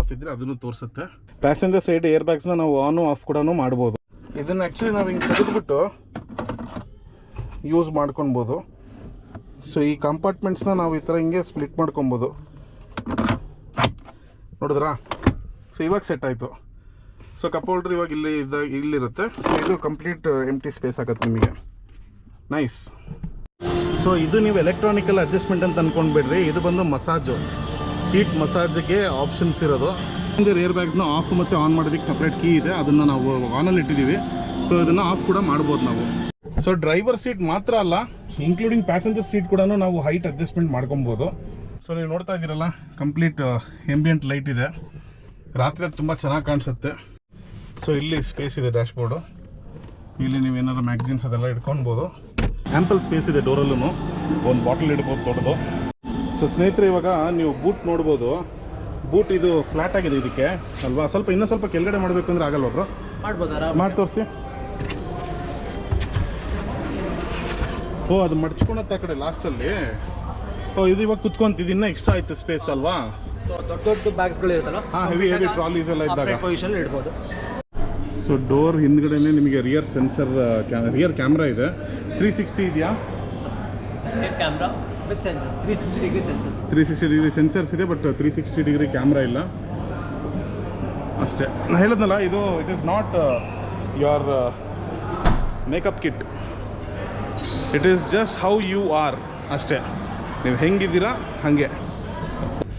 A: ಆಫ್ ಇದ್ದರೆ ಅದನ್ನು ತೋರಿಸುತ್ತೆ. ಪ್ಯಾಸೆಂಜರ್ ಸೈಡ್ ಏರ್ ಬ್ಯಾಗ್ಸ್ನ ನಾವು ಆನು ಆಫ್ ಕೂಡ ಮಾಡ್ಬೋದು. ಇದನ್ನು ಆ್ಯಕ್ಚುಲಿ ನಾವು ಹಿಂಗೆ ತೆಗೆದುಬಿಟ್ಟು ಯೂಸ್ ಮಾಡ್ಕೊಬೋದು ಸೊ ಈ ಕಂಪಾರ್ಟ್ಮೆಂಟ್ಸ್ನ ನಾವು ಈ ಥರ ಹಿಂಗೆ ಸ್ಪ್ಲಿಟ್ ಮಾಡ್ಕೊಬೋದು ನೋಡಿದ್ರಾ? ಸೊ ಇವಾಗ ಸೆಟ್ ಆಯಿತು. ಸೊ ಕಪ್ ಹೋಲ್ಡ್ರ್ ಇವಾಗ ಇಲ್ಲಿ ಇದ್ದ ಇಲ್ಲಿರುತ್ತೆ. ಸೊ ಇದು ಕಂಪ್ಲೀಟ್ ಎಂಟಿ ಸ್ಪೇಸ್ ಆಗುತ್ತೆ ನಿಮಗೆ. ನೈಸ್ ಸೊ ಇದು ನೀವು ಎಲೆಕ್ಟ್ರಾನಿಕಲ್ ಅಡ್ಜಸ್ಟ್ಮೆಂಟ್ ಅಂತ ಅಂದ್ಕೊಂಡ್ಬಿಡ್ರಿ ಇದು ಬಂದು ಮಸಾಜು. ಸೀಟ್ ಮಸಾಜ್ಗೆ ಆಪ್ಷನ್ಸ್ ಇರೋದು. ಪ್ಯಾಸೆಂಜರ್ ಏರ್ ಬ್ಯಾಗ್ಸ್ನ ಆಫ್ ಮತ್ತು ಆನ್ ಮಾಡೋದಕ್ಕೆ ಸಪ್ರೇಟ್ ಕೀ ಇದೆ. ಅದನ್ನು ನಾವು ಆನಲ್ಲಿ ಇಟ್ಟಿದ್ದೀವಿ. ಸೊ ಇದನ್ನು ಆಫ್ ಕೂಡ ಮಾಡ್ಬೋದು ನಾವು. ಸೊ ಡ್ರೈವರ್ ಸೀಟ್ ಮಾತ್ರ ಅಲ್ಲ ಇನ್ಕ್ಲೂಡಿಂಗ್ ಪ್ಯಾಸೆಂಜರ್ ಸೀಟ್ ಕೂಡ ನಾವು ಹೈಟ್ ಅಡ್ಜಸ್ಟ್ಮೆಂಟ್ ಮಾಡ್ಕೊಬೋದು. ಸೊ ನೀವು ನೋಡ್ತಾ ಇದ್ದೀರಲ್ಲ ಕಂಪ್ಲೀಟ್ ಎಂಬಿಯಂಟ್ ಲೈಟ್ ಇದೆ. ರಾತ್ರಿ ಅದು ತುಂಬ ಚೆನ್ನಾಗಿ ಕಾಣಿಸುತ್ತೆ. ಸೊ ಇಲ್ಲಿ ಸ್ಪೇಸ್ ಇದೆ ಡ್ಯಾಶ್ಬೋರ್ಡು ಇಲ್ಲಿ ನೀವು ಏನಾದ್ರು ಮ್ಯಾಗ್ಝಿನ್ಸ್ ಅದೆಲ್ಲ ಇಟ್ಕೊಬೋದು ಆ್ಯಂಪಲ್ ಸ್ಪೇಸ್ ಇದೆ ಡೋರಲ್ಲೂ ಒಂದು ಬಾಟಲ್ ಇಡ್ಬೋದು ದೊಡ್ಡದು. ಸೊ ಸ್ನೇಹಿತರೆ, ಇವಾಗ ನೀವು ಬೂಟ್ ನೋಡ್ಬೋದು. ಬೂಟ್ ಇದು ಫ್ಲಾಟ್ ಆಗಿದೆ ಇದಕ್ಕೆ ಅಲ್ವಾ? ಸ್ವಲ್ಪ ಇನ್ನೂ ಸ್ವಲ್ಪ ಕೆಳಗಡೆ ಮಾಡಬೇಕು ಅಂದ್ರೆ ಆಗಲ್ವಾ ಬ್ರೋ?
B: ಮಾಡ್ಬೋದಾರ
A: ಮಾಡಿ ತೋರಿಸಿ. ಓ ಅದು ಮಡ್ಚ್ಕೊಳತ್ತೆ ಆ ಕಡೆ ಲಾಸ್ಟಲ್ಲಿ ಓ ಇದು ಇವಾಗ ಕುತ್ಕೊಂತಿದ್ದು ಇನ್ನೂ ಎಕ್ಸ್ಟ್ರಾ ಆಯ್ತು ಸ್ಪೇಸ್ ಅಲ್ವಾ?
B: ಸೊ ದೊಡ್ಡ ದೊಡ್ಡ ಬ್ಯಾಗ್ಸ್ಗಳು ಇರುತ್ತಲ್ಲ?
A: ಹಾಂ ಹೆವಿ ಹೆವಿ ಟ್ರಾಲೀಸ್ ಎಲ್ಲ ಇದ್ದಾಗ.
B: ಪೊಸಿಷನ್ ಇಡ್ಬೋದು.
A: ಸೊ ಡೋರ್ ಹಿಂದಗಡೆನೇ ನಿಮಗೆ ರಿಯರ್ ಸೆನ್ಸರ್ ರಿಯರ್ ಕ್ಯಾಮ್ರಾ ಇದೆ. ತ್ರೀ ಸಿಕ್ಸ್ಟಿ ಇದೆಯಾ?
B: Camera with sensors three sixty degree sensors
A: three sixty degree sensors ಇದೆ but three sixty degree camera ಇಲ್ಲ. ಅಷ್ಟೇ. ನಾನು ಹೇಳಿದ್ನಲ್ಲ, ಇದು it is not your makeup kit it is just how you are ಅಷ್ಟೇ. ನೀವು ಹೆಂಗಿದ್ದೀರಾ, ಹಾಗೆ.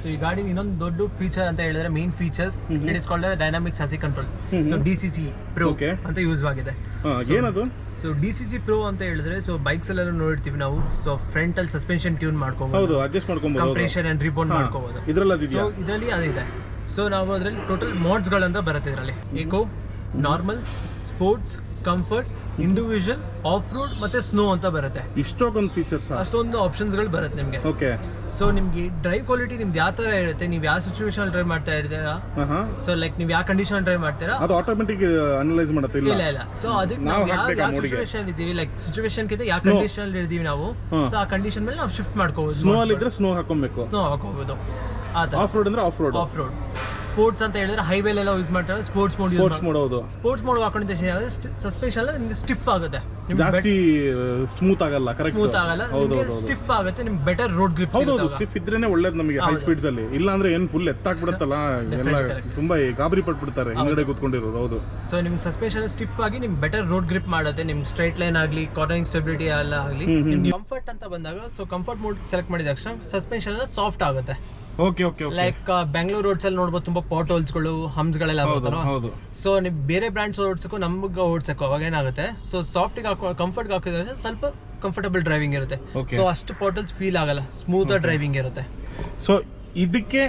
B: ಸೊ ಈ ಗಾಡಿ ಇನ್ನೊಂದು ದೊಡ್ಡ ಫೀಚರ್ ಅಂತ ಹೇಳಿದ್ರೆ main features it is called dynamic chassis control so D C C pro ಅಂತ ಯೂಸ್ ಆಗಿದೆ.
A: ಏನದು?
B: So D C C pro ಅಂತ ಹೇಳಿದ್ರೆ ಸೊ ಬೈಕ್ಸ್ ಎಲ್ಲ ನೋಡಿರ್ತೀವಿ ನಾವು. ಸೊ ಫ್ರಂಟ್ ಅಲ್ಲಿ ಸಸ್ಪೆನ್ಷನ್ ಟ್ಯೂನ್
A: ಹೌದು
B: ಮಾಡ್ಕೋಬಹುದು
A: ಅಡ್ಜಸ್ಟ್
B: ಕಂಪ್ರೆಷನ್ ಅಂಡ್ ರಿಬೋನ್ ಮಾಡ್ಕೋಬಹುದು
A: ಇದರಲ್ಲಿ
B: ಸೊ ಇದರಲ್ಲಿ ಅದಿದೆ ಸೊ ನಾವು ಅದರಲ್ಲಿ ಟೋಟಲ್ ಮೋಡ್ಸ್ಗಳಂತ ಬರುತ್ತೆ ಇದರಲ್ಲಿ. Eco normal sports comfort individual off road ಮತ್ತೆ ಸ್ನೋ ಅಂತ ಬರುತ್ತೆ.
A: ಇಷ್ಟೊಂದು ಫೀಚರ್ಸ್
B: ಅಷ್ಟೊಂದು ಆಪ್ಷನ್ಸ್ಗಳು ಬರುತ್ತೆ ನಿಮಗೆ.
A: ಓಕೆ
B: ಸೊ ನಿಮ್ಗೆ ಡ್ರೈವ್ ಕ್ವಾಲಿಟಿ ನಿಮ್ದು ಯಾವ ತರ ಇರುತ್ತೆ? ನೀವು ಯಾವ ಸಿಚುವೇಶನ್ ಡ್ರೈವ್ ಮಾಡ್ತಾ
A: ಇರ್ತೀರಾ
B: ಸೊ ಲೈಕ್ ನೀವು ಯಾವ ಕಂಡೀಷನ್ ಡ್ರೈವ್ ಮಾಡ್ತೀರಾ?
A: ಅದು ಆಟೋಮೆಟಿಕ್ ಅನಲೈಸ್ ಮಾಡುತ್ತೆ ಇಲ್ಲ?
B: ಇಲ್ಲ ಸೊ ಅದಕ್ಕೆ
A: ನಾವು
B: ಯಾವ ಸಿಚುವೇಶನ್ ಇದ್ದೀವಿ? ಲೈಕ್ ಸಿಚುವೇಶನ್ ಕಿಂತ ಯಾವ ಕಂಡೀಷನ್ ಅಲ್ಲಿ ಇರ್ತೀವಿ
A: ನಾವು.
B: ಸೊ ಆ ಕಂಡೀಷನ್ ಮೇಲೆ ನಾವು ಶಿಫ್ಟ್ ಮಾಡ್ಕೋಬಹುದು
A: ಸ್ನೋ ಅಲ್ಲಿ ಇದ್ರೆ ಸ್ನೋ ಹಾಕೋಬೇಕು.
B: ಸ್ನೋ ಹಾಕೋಬಹುದು
A: ಆಫ್ ರೋಡ್ ಅಂದ್ರೆ off road
B: off road sports ಅಂತ ಹೇಳಿದ್ರೆ ಹೈವೇಲೆಲ್ಲ ಯೂಸ್ ಮಾಡ್ತಾರೆ ಸ್ಪೋರ್ಟ್ಸ್ ಮೋಡ್
A: ಸ್ಪೋರ್ಟ್ಸ್ ಹೌದು.
B: ಸ್ಪೋರ್ಟ್ಸ್ ಮೋಡ್ ಹಾಕೊಂಡಿದ್ದ ಸಸ್ಪೆನ್ಷನ್ ನಿಮ್ಗೆ ಸ್ಟಿಫ್ ಆಗುತ್ತೆ.
A: ಜಾಸ್ತಿ ಸ್ಮೂತ್ ಆಗಲ್ಲ ಕರೆಕ್ಟ್
B: ಸ್ಮೂತ್ ಆಗಲ್ಲ. ಸ್ಟಿಫ್ ಆಗುತ್ತೆ ನಿಮ್ಗೆ ಬೆಟರ್ ರೋಡ್ ಗ್ರಿಪ್
A: ಹೌದು ಸ್ಟಿಫ್ ಇದ್ರೇನೆ ಒಳ್ಳೇದು ನಮಗೆ ಹೈ ಸ್ಪೀಡ್ಸ್ ಅಲ್ಲಿ. ಇಲ್ಲ ಅಂದ್ರೆ ಏನ್ ಫುಲ್ ಎತ್ತಾಕ್ಬಿಡುತ್ತಲ್ಲ ಎಲ್ಲ ತುಂಬಾ ಗಾಬರಿ ಪಟ್ಬಿಡ್ತಾರೆ ಹಿಂಗಡೆ ಕೂತ್ಕೊಂಡಿರೋರು ಹೌದು.
B: ಸೊ ನಿಮ್ ಸಸ್ಪೆನ್ಷನ್ ಸ್ಟಿಫ್ ಆಗಿ ನಿಮ್ ಬೆಟರ್ ರೋಡ್ ಗ್ರಿಪ್ ಮಾಡುತ್ತೆ. ನಿಮ್ ಸ್ಟ್ರೈಟ್ ಲೈನ್ ಆಗಲಿ ಕಾರ್ನರಿಂಗ್ ಸ್ಟೆಬಿಲಿಟಿ ಎಲ್ಲ ಆಗಲಿ. ಕಂಫರ್ಟ್ ಅಂತ ಬಂದಾಗ ಸೊ ಕಂಫರ್ಟ್ ಮೋಡ್ ಸೆಲೆಕ್ಟ್ ಮಾಡಿದ ತಕ್ಷಣ ಸಸ್ಪೆನ್ಷನ್ ಸಾಫ್ಟ್ ಆಗುತ್ತೆ.
A: Okay okay
B: like Bengaluru roads ಅಲ್ಲಿ ನೋಡ್ಬೋದು ತುಂಬಾ ಪಾಟ್ ಹೋಲ್ಸ್ಗಳು ಹಮ್ಸ್ಗಳೆಲ್ಲ
A: ಹೌದು
B: ಬರ್ತಾರ
A: ಹೌದು.
B: ಸೊ ನೀವು ಬೇರೆ ಬ್ರ್ಯಾಂಡ್ಸ್ ಓಡಿಸಕ್ಕೂ ನಮ್ಗೆ ಓಡಿಸಕ್ಕೂ ಅವಾಗ ಏನಾಗುತ್ತೆ? ಸೊ ಸಾಫ್ಟಿಗೆ ಹಾಕೋ ಕಂಫರ್ಟ್ಗೆ ಹಾಕಿದ್ರೆ ಸ್ವಲ್ಪ ಕಂಫರ್ಟಬಲ್ ಡ್ರೈವಿಂಗ್ ಇರುತ್ತೆ. ಸೊ ಅಷ್ಟು ಪಾಟಲ್ಸ್ ಫೀಲ್ ಆಗಲ್ಲ. ಸ್ಮೂತ್ ಡ್ರೈವಿಂಗ್ ಇರುತ್ತೆ.
A: ಸೊ ಇದಕ್ಕೆ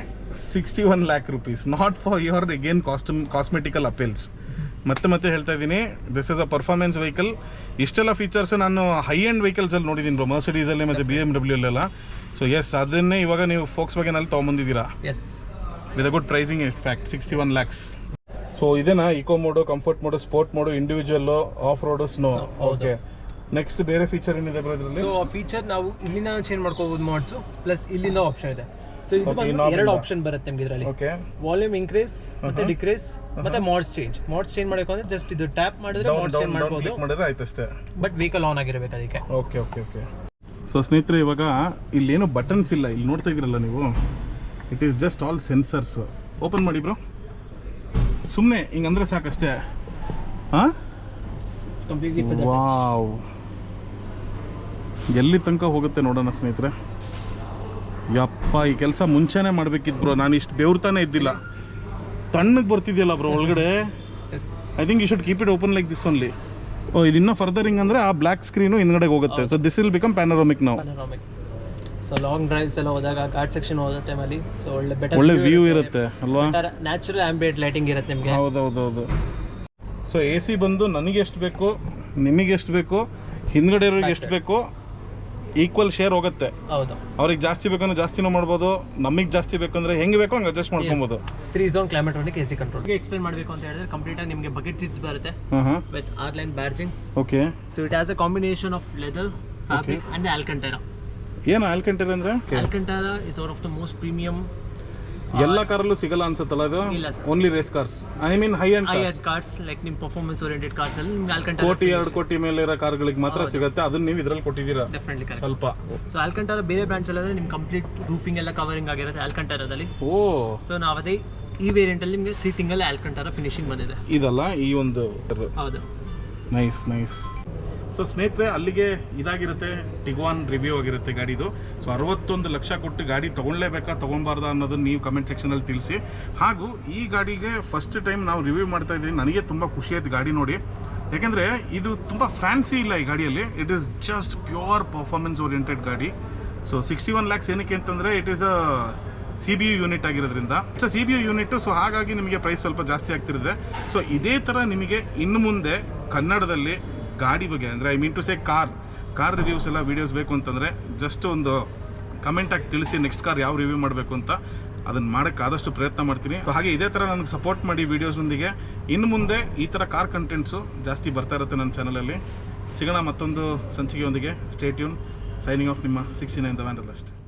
A: sixty one lakh rupees not for your again custom cosmetical appeals ಮತ್ತೆ ಮತ್ತೆ ಹೇಳ್ತಾ ಇದ್ದೀನಿ this is a performance vehicle ಇಷ್ಟೆಲ್ಲ ಫೀಚರ್ಸ್ ನಾನು ಹೈ ಎಂಡ್ ವೆಹಿಕಲ್ಸಲ್ಲಿ ನೋಡಿದೀನಿ ಬ್ರೋ ಮರ್ಸಿಡೀಸಲ್ಲಿ ಮತ್ತು ಬಿ ಎಂ ಡಬ್ಲ್ಯೂ ಅಲ್ಲೆಲ್ಲ. ಸೊ ಎಸ್ ಅದನ್ನೇ ಇವಾಗ ನೀವು ಫೋಕ್ಸ್ ಬಗ್ಗೆ ಅಲ್ಲಿ ತೊಗೊಂಬಂದಿದ್ದೀರಾ?
B: Yes
A: with a good pricing fact sixty one lakhs so ಇದೇನಾ? Eco mode comfort mode sport mode individual off road snow okay next ಬೇರೆ ಫೀಚರ್ ಏನಿದೆ ಬ್ರೋ ಇದರಲ್ಲಿ?
B: ಸೊ ಆ ಫೀಚರ್ ನಾವು ಇಲ್ಲಿಂದ ಚೇಂಜ್ ಮಾಡ್ಕೋಬಹುದು ಮಾಡ್ಸು ಪ್ಲಸ್ ಇಲ್ಲಿಂದ ಆಪ್ಷನ್ ಇದೆ. ಸೊ ಇದು ಬಂದು ಎರಡು ಆಪ್ಷನ್ ಬರುತ್ತೆ ನಿಮ್ಗೆ ಇದರಲ್ಲಿ. ವಾಲ್ಯೂಮ್ ಇನ್ಕ್ರೀಸ್ ಮತ್ತೆ ಡಿಕ್ರೀಸ್ ಮತ್ತೆ ಮೋಡ್ಸ್ ಚೇಂಜ್ ಮೋಡ್ಸ್ ಚೇಂಜ್ ಮಾಡಬೇಕು ಅಂದ್ರೆ ಜಸ್ಟ್ ಇದು ಟ್ಯಾಪ್ ಮಾಡಿದ್ರೆ ಮೋಡ್ಸ್ ಚೇಂಜ್
A: ಕ್ಲಿಕ್ ಮಾಡಿದ್ರೆ ಆಯ್ತು ಅಷ್ಟೇ.
B: ಬಟ್ ವೆಹಿಕಲ್ ಆನ್ ಆಗಿರಬೇಕು ಅದಕ್ಕೆ.
A: ಓಕೆ ಓಕೆ ಓಕೆ ಸೊ ಸ್ನೇಹಿತರೆ ಇವಾಗ ಇಲ್ಲೇನು ಬಟನ್ಸ್ ಇಲ್ಲ. ಇಲ್ಲಿ ನೋಡ್ತಾ ಇದ್ದೀರಲ್ಲ ನೀವು? It is just all sensors open ಮಾಡಿ ಬ್ರೋ ಸುಮ್ಮನೆ ಹಿಂಗಂದ್ರೆ ಸಾಕಷ್ಟೇ. ಹಾಂ? ವಾವ್ ಎಲ್ಲಿ ತನಕ ಹೋಗುತ್ತೆ ನೋಡೋಣ ಸ್ನೇಹಿತರೆ? ಯಪ್ಪ ಈ ಕೆಲಸ ಮುಂಚೆನೇ ಮಾಡ್ಬೇಕಿತ್ತು ಬ್ರೋ ನಾನು ಇಷ್ಟು ಬೆವ್ರ್ತಾನೆ ಇದ್ದಿಲ್ಲ. ತಣ್ಣಗೆ ಬರ್ತಿದೆಯಲ್ಲ ಬ್ರೋ ಒಳಗಡೆ? I think you should keep it open like this only ಓ ಇದು ಫರ್ದರಿಂಗ್ ಫರ್ದರ್ ಹಿಂಗ್ ಅಂದ್ರೆ ಆ ಬ್ಲ್ಯಾಕ್ ಸ್ಕ್ರೀನು ಹಿಂದ್ಗಡೆ ಹೋಗುತ್ತೆ. So this will become panoramic ನಾವು
B: ಸೊ ಲಾಂಗ್ ಡ್ರೈವ್ಸ್ ಎಲ್ಲ ಹೋದಾಗ ಘಾಟ್ ಸೆಕ್ಷನ್ ಹೋದ ಟೈಮಲ್ಲಿ ಸೊ ಒಳ್ಳೆ ಬೆಟರ್
A: ಒಳ್ಳೆ ವ್ಯೂ ಇರುತ್ತೆ. ಅಲ್ವಾ?
B: ನ್ಯಾಚುರಲ್ ಆಂಬಿಯೆಂಟ್ ಲೈಟಿಂಗ್ ಇರುತ್ತೆ ನಿಮಗೆ.
A: ಹೌದೌದೌದು. ಸೊ ಎ ಸಿ ಬಂದು ನನಗೆ ಎಷ್ಟು ಬೇಕು ನಿಮಗೆ ಎಷ್ಟು ಬೇಕು ಹಿಂದ್ಗಡೆ ಇರೋರಿಗೆ ಎಷ್ಟು ಬೇಕು ಈಕ್ವಲ್ ಶೇರ್ ಹೋಗುತ್ತೆ.
B: ಹೌದು.
A: ಅವ್ರಿಗೆ ಜಾಸ್ತಿ ಬೇಕಂದ್ರೆ ಜಾಸ್ತಿನೂ ಮಾಡ್ಬೋದು ನಮಗೆ ಜಾಸ್ತಿ ಬೇಕಂದ್ರೆ ಹೆಂಗೆ ಬೇಕೋ ಹಂಗೆ ಅಡ್ಜಸ್ಟ್ ಮಾಡ್ಕೊಬಹುದು
B: three zone climate A C control explain ಮಾಡಬೇಕು ಅಂತ ಹೇಳಿದ್ರೆ ಕಂಪ್ಲೀಟ್ ಆಗಿ ನಿಮಗೆ ಬಕೆಟ್ ಸೀಟ್ಸ್ ಬರುತ್ತೆ. With R line badging
A: okay
B: so it has a combination of leather fabric and Alcantara
A: ಏನು ಆಲ್ಕಂಟೈರಾ ಅಂದ್ರೆ?
B: Alcantara is one of the most premium
A: ಎಲ್ಲ ಕಾರಲ್ಲೂ ಸಿಗಲ್ಲ ಅನ್ಸುತ್ತಲ್ಲ ಅದು?
B: ಇಲ್ಲ sir.
A: Only race cars I mean high and
B: I cars like ನಿಮ್ಮ performance oriented cars ಅಲ್ಲಿ ನಿಮ್ಗೆ ಆಲ್ಕಂಟೈರಾ
A: ಕೋಟಿ ಎರಡು ಕೋಟಿ ಮೇಲೆ ಇರೋ ಕಾರ್ಗಳಿಗೆ ಮಾತ್ರ ಸಿಗುತ್ತೆ. ಅದನ್ನ ನೀವು ಇದ್ರಲ್ಲಿ ಕೊಟ್ಟಿದ್ದೀರಾ?
B: ಡೆಫಿನೆಟ್ಲಿ ಕರೆಕ್ಟ್
A: ಸ್ವಲ್ಪ.
B: ಸೊ ಆಲ್ಕಂಟಾರ ಬೇರೆ ಬ್ರಾಂಡ್ಸ್ ಎಲ್ಲ ನಿಮ್ ಕಂಪ್ಲೀಟ್ ರೂಫಿಂಗ್ ಎಲ್ಲ ಕವರಿಂಗ್ ಆಗಿರುತ್ತೆ ಆಲ್ಕಂಟಾರದಲ್ಲಿ
A: ಓ.
B: ಸೊ ನಾವು ಅದೇ ಈ ವೇರಿಯಂಟ್ ಅಲ್ಲಿ ನಿಮಗೆ ಸೀಟಿಂಗ್ ಅಲ್ಲಿ ಆಲ್ಕಂಟಾರ ಫಿನಿಶಿಂಗ್ ಬಂದಿದೆ.
A: ಇದಲ್ಲ ಈ ಒಂದು
B: ಹೌದು.
A: ನೈಸ್ ನೈಸ್ ಸೊ ಸ್ನೇಹಿತರೆ, ಅಲ್ಲಿಗೆ ಇದಾಗಿರುತ್ತೆ ಟಿಗ್ವಾನ್ ರಿವ್ಯೂ ಆಗಿರುತ್ತೆ ಗಾಡಿದು. ಸೊ ಅರವತ್ತೊಂದು ಲಕ್ಷ ಕೊಟ್ಟು ಗಾಡಿ ತೊಗೊಳ್ಲೇಬೇಕಾ, ತೊಗೊಳ್ಬಾರ್ದಾ ಅನ್ನೋದನ್ನು ನೀವು ಕಮೆಂಟ್ ಸೆಕ್ಷನಲ್ಲಿ ತಿಳಿಸಿ. ಹಾಗೂ ಈ ಗಾಡಿಗೆ ಫಸ್ಟ್ ಟೈಮ್ ನಾವು ರಿವ್ಯೂ ಮಾಡ್ತಾ ಇದ್ದೀವಿ ನನಗೆ ತುಂಬ ಖುಷಿ ಆಯ್ತು ಗಾಡಿ ನೋಡಿ. ಯಾಕೆಂದರೆ ಇದು ತುಂಬ ಫ್ಯಾನ್ಸಿ ಇಲ್ಲ ಈ ಗಾಡಿಯಲ್ಲಿ. It is just pure performance oriented ಗಾಡಿ. ಸೊ ಸಿಕ್ಸ್ಟಿ ಒನ್ ಲ್ಯಾಕ್ಸ್ ಏನಕ್ಕೆ ಅಂತಂದರೆ it is a C B U unit ಆಗಿರೋದ್ರಿಂದ. So C B U unit so ಹಾಗಾಗಿ ನಿಮಗೆ ಪ್ರೈಸ್ ಸ್ವಲ್ಪ ಜಾಸ್ತಿ ಆಗ್ತಿರುತ್ತೆ. ಸೊ ಇದೇ ಥರ ನಿಮಗೆ ಇನ್ನು ಮುಂದೆ ಕನ್ನಡದಲ್ಲಿ ಗಾಡಿ ಬಗ್ಗೆ ಅಂದರೆ I mean to say car car reviews ಎಲ್ಲ ವೀಡಿಯೋಸ್ ಬೇಕು ಅಂತಂದರೆ ಜಸ್ಟ್ ಒಂದು ಕಮೆಂಟಾಗಿ ತಿಳಿಸಿ ನೆಕ್ಸ್ಟ್ ಕಾರ್ ಯಾವ ರಿವ್ಯೂ ಮಾಡಬೇಕು ಅಂತ ಅದನ್ನು ಮಾಡೋಕ್ಕೆ ಆದಷ್ಟು ಪ್ರಯತ್ನ ಮಾಡ್ತೀನಿ. ಹಾಗೆ ಇದೇ ಥರ ನನಗೆ ಸಪೋರ್ಟ್ ಮಾಡಿ ವೀಡಿಯೋಸ್ನೊಂದಿಗೆ ಇನ್ನು ಮುಂದೆ ಈ ಥರ ಕಾರ್ ಕಂಟೆಂಟ್ಸು ಜಾಸ್ತಿ ಬರ್ತಾ ಇರುತ್ತೆ ನನ್ನ ಚಾನಲಲ್ಲಿ ಸಿಗೋಣ ಮತ್ತೊಂದು ಸಂಚಿಕೆಯೊಂದಿಗೆ. ಸ್ಟೇಟ್ಯೂನ್ ಸೈನಿಂಗ್ ಆಫ್ ನಿಮ್ಮ ಸಿಕ್ಸ್ಟಿ ನೈನ್ ದ ವ್ಯಾನ್ ಅಷ್ಟೇ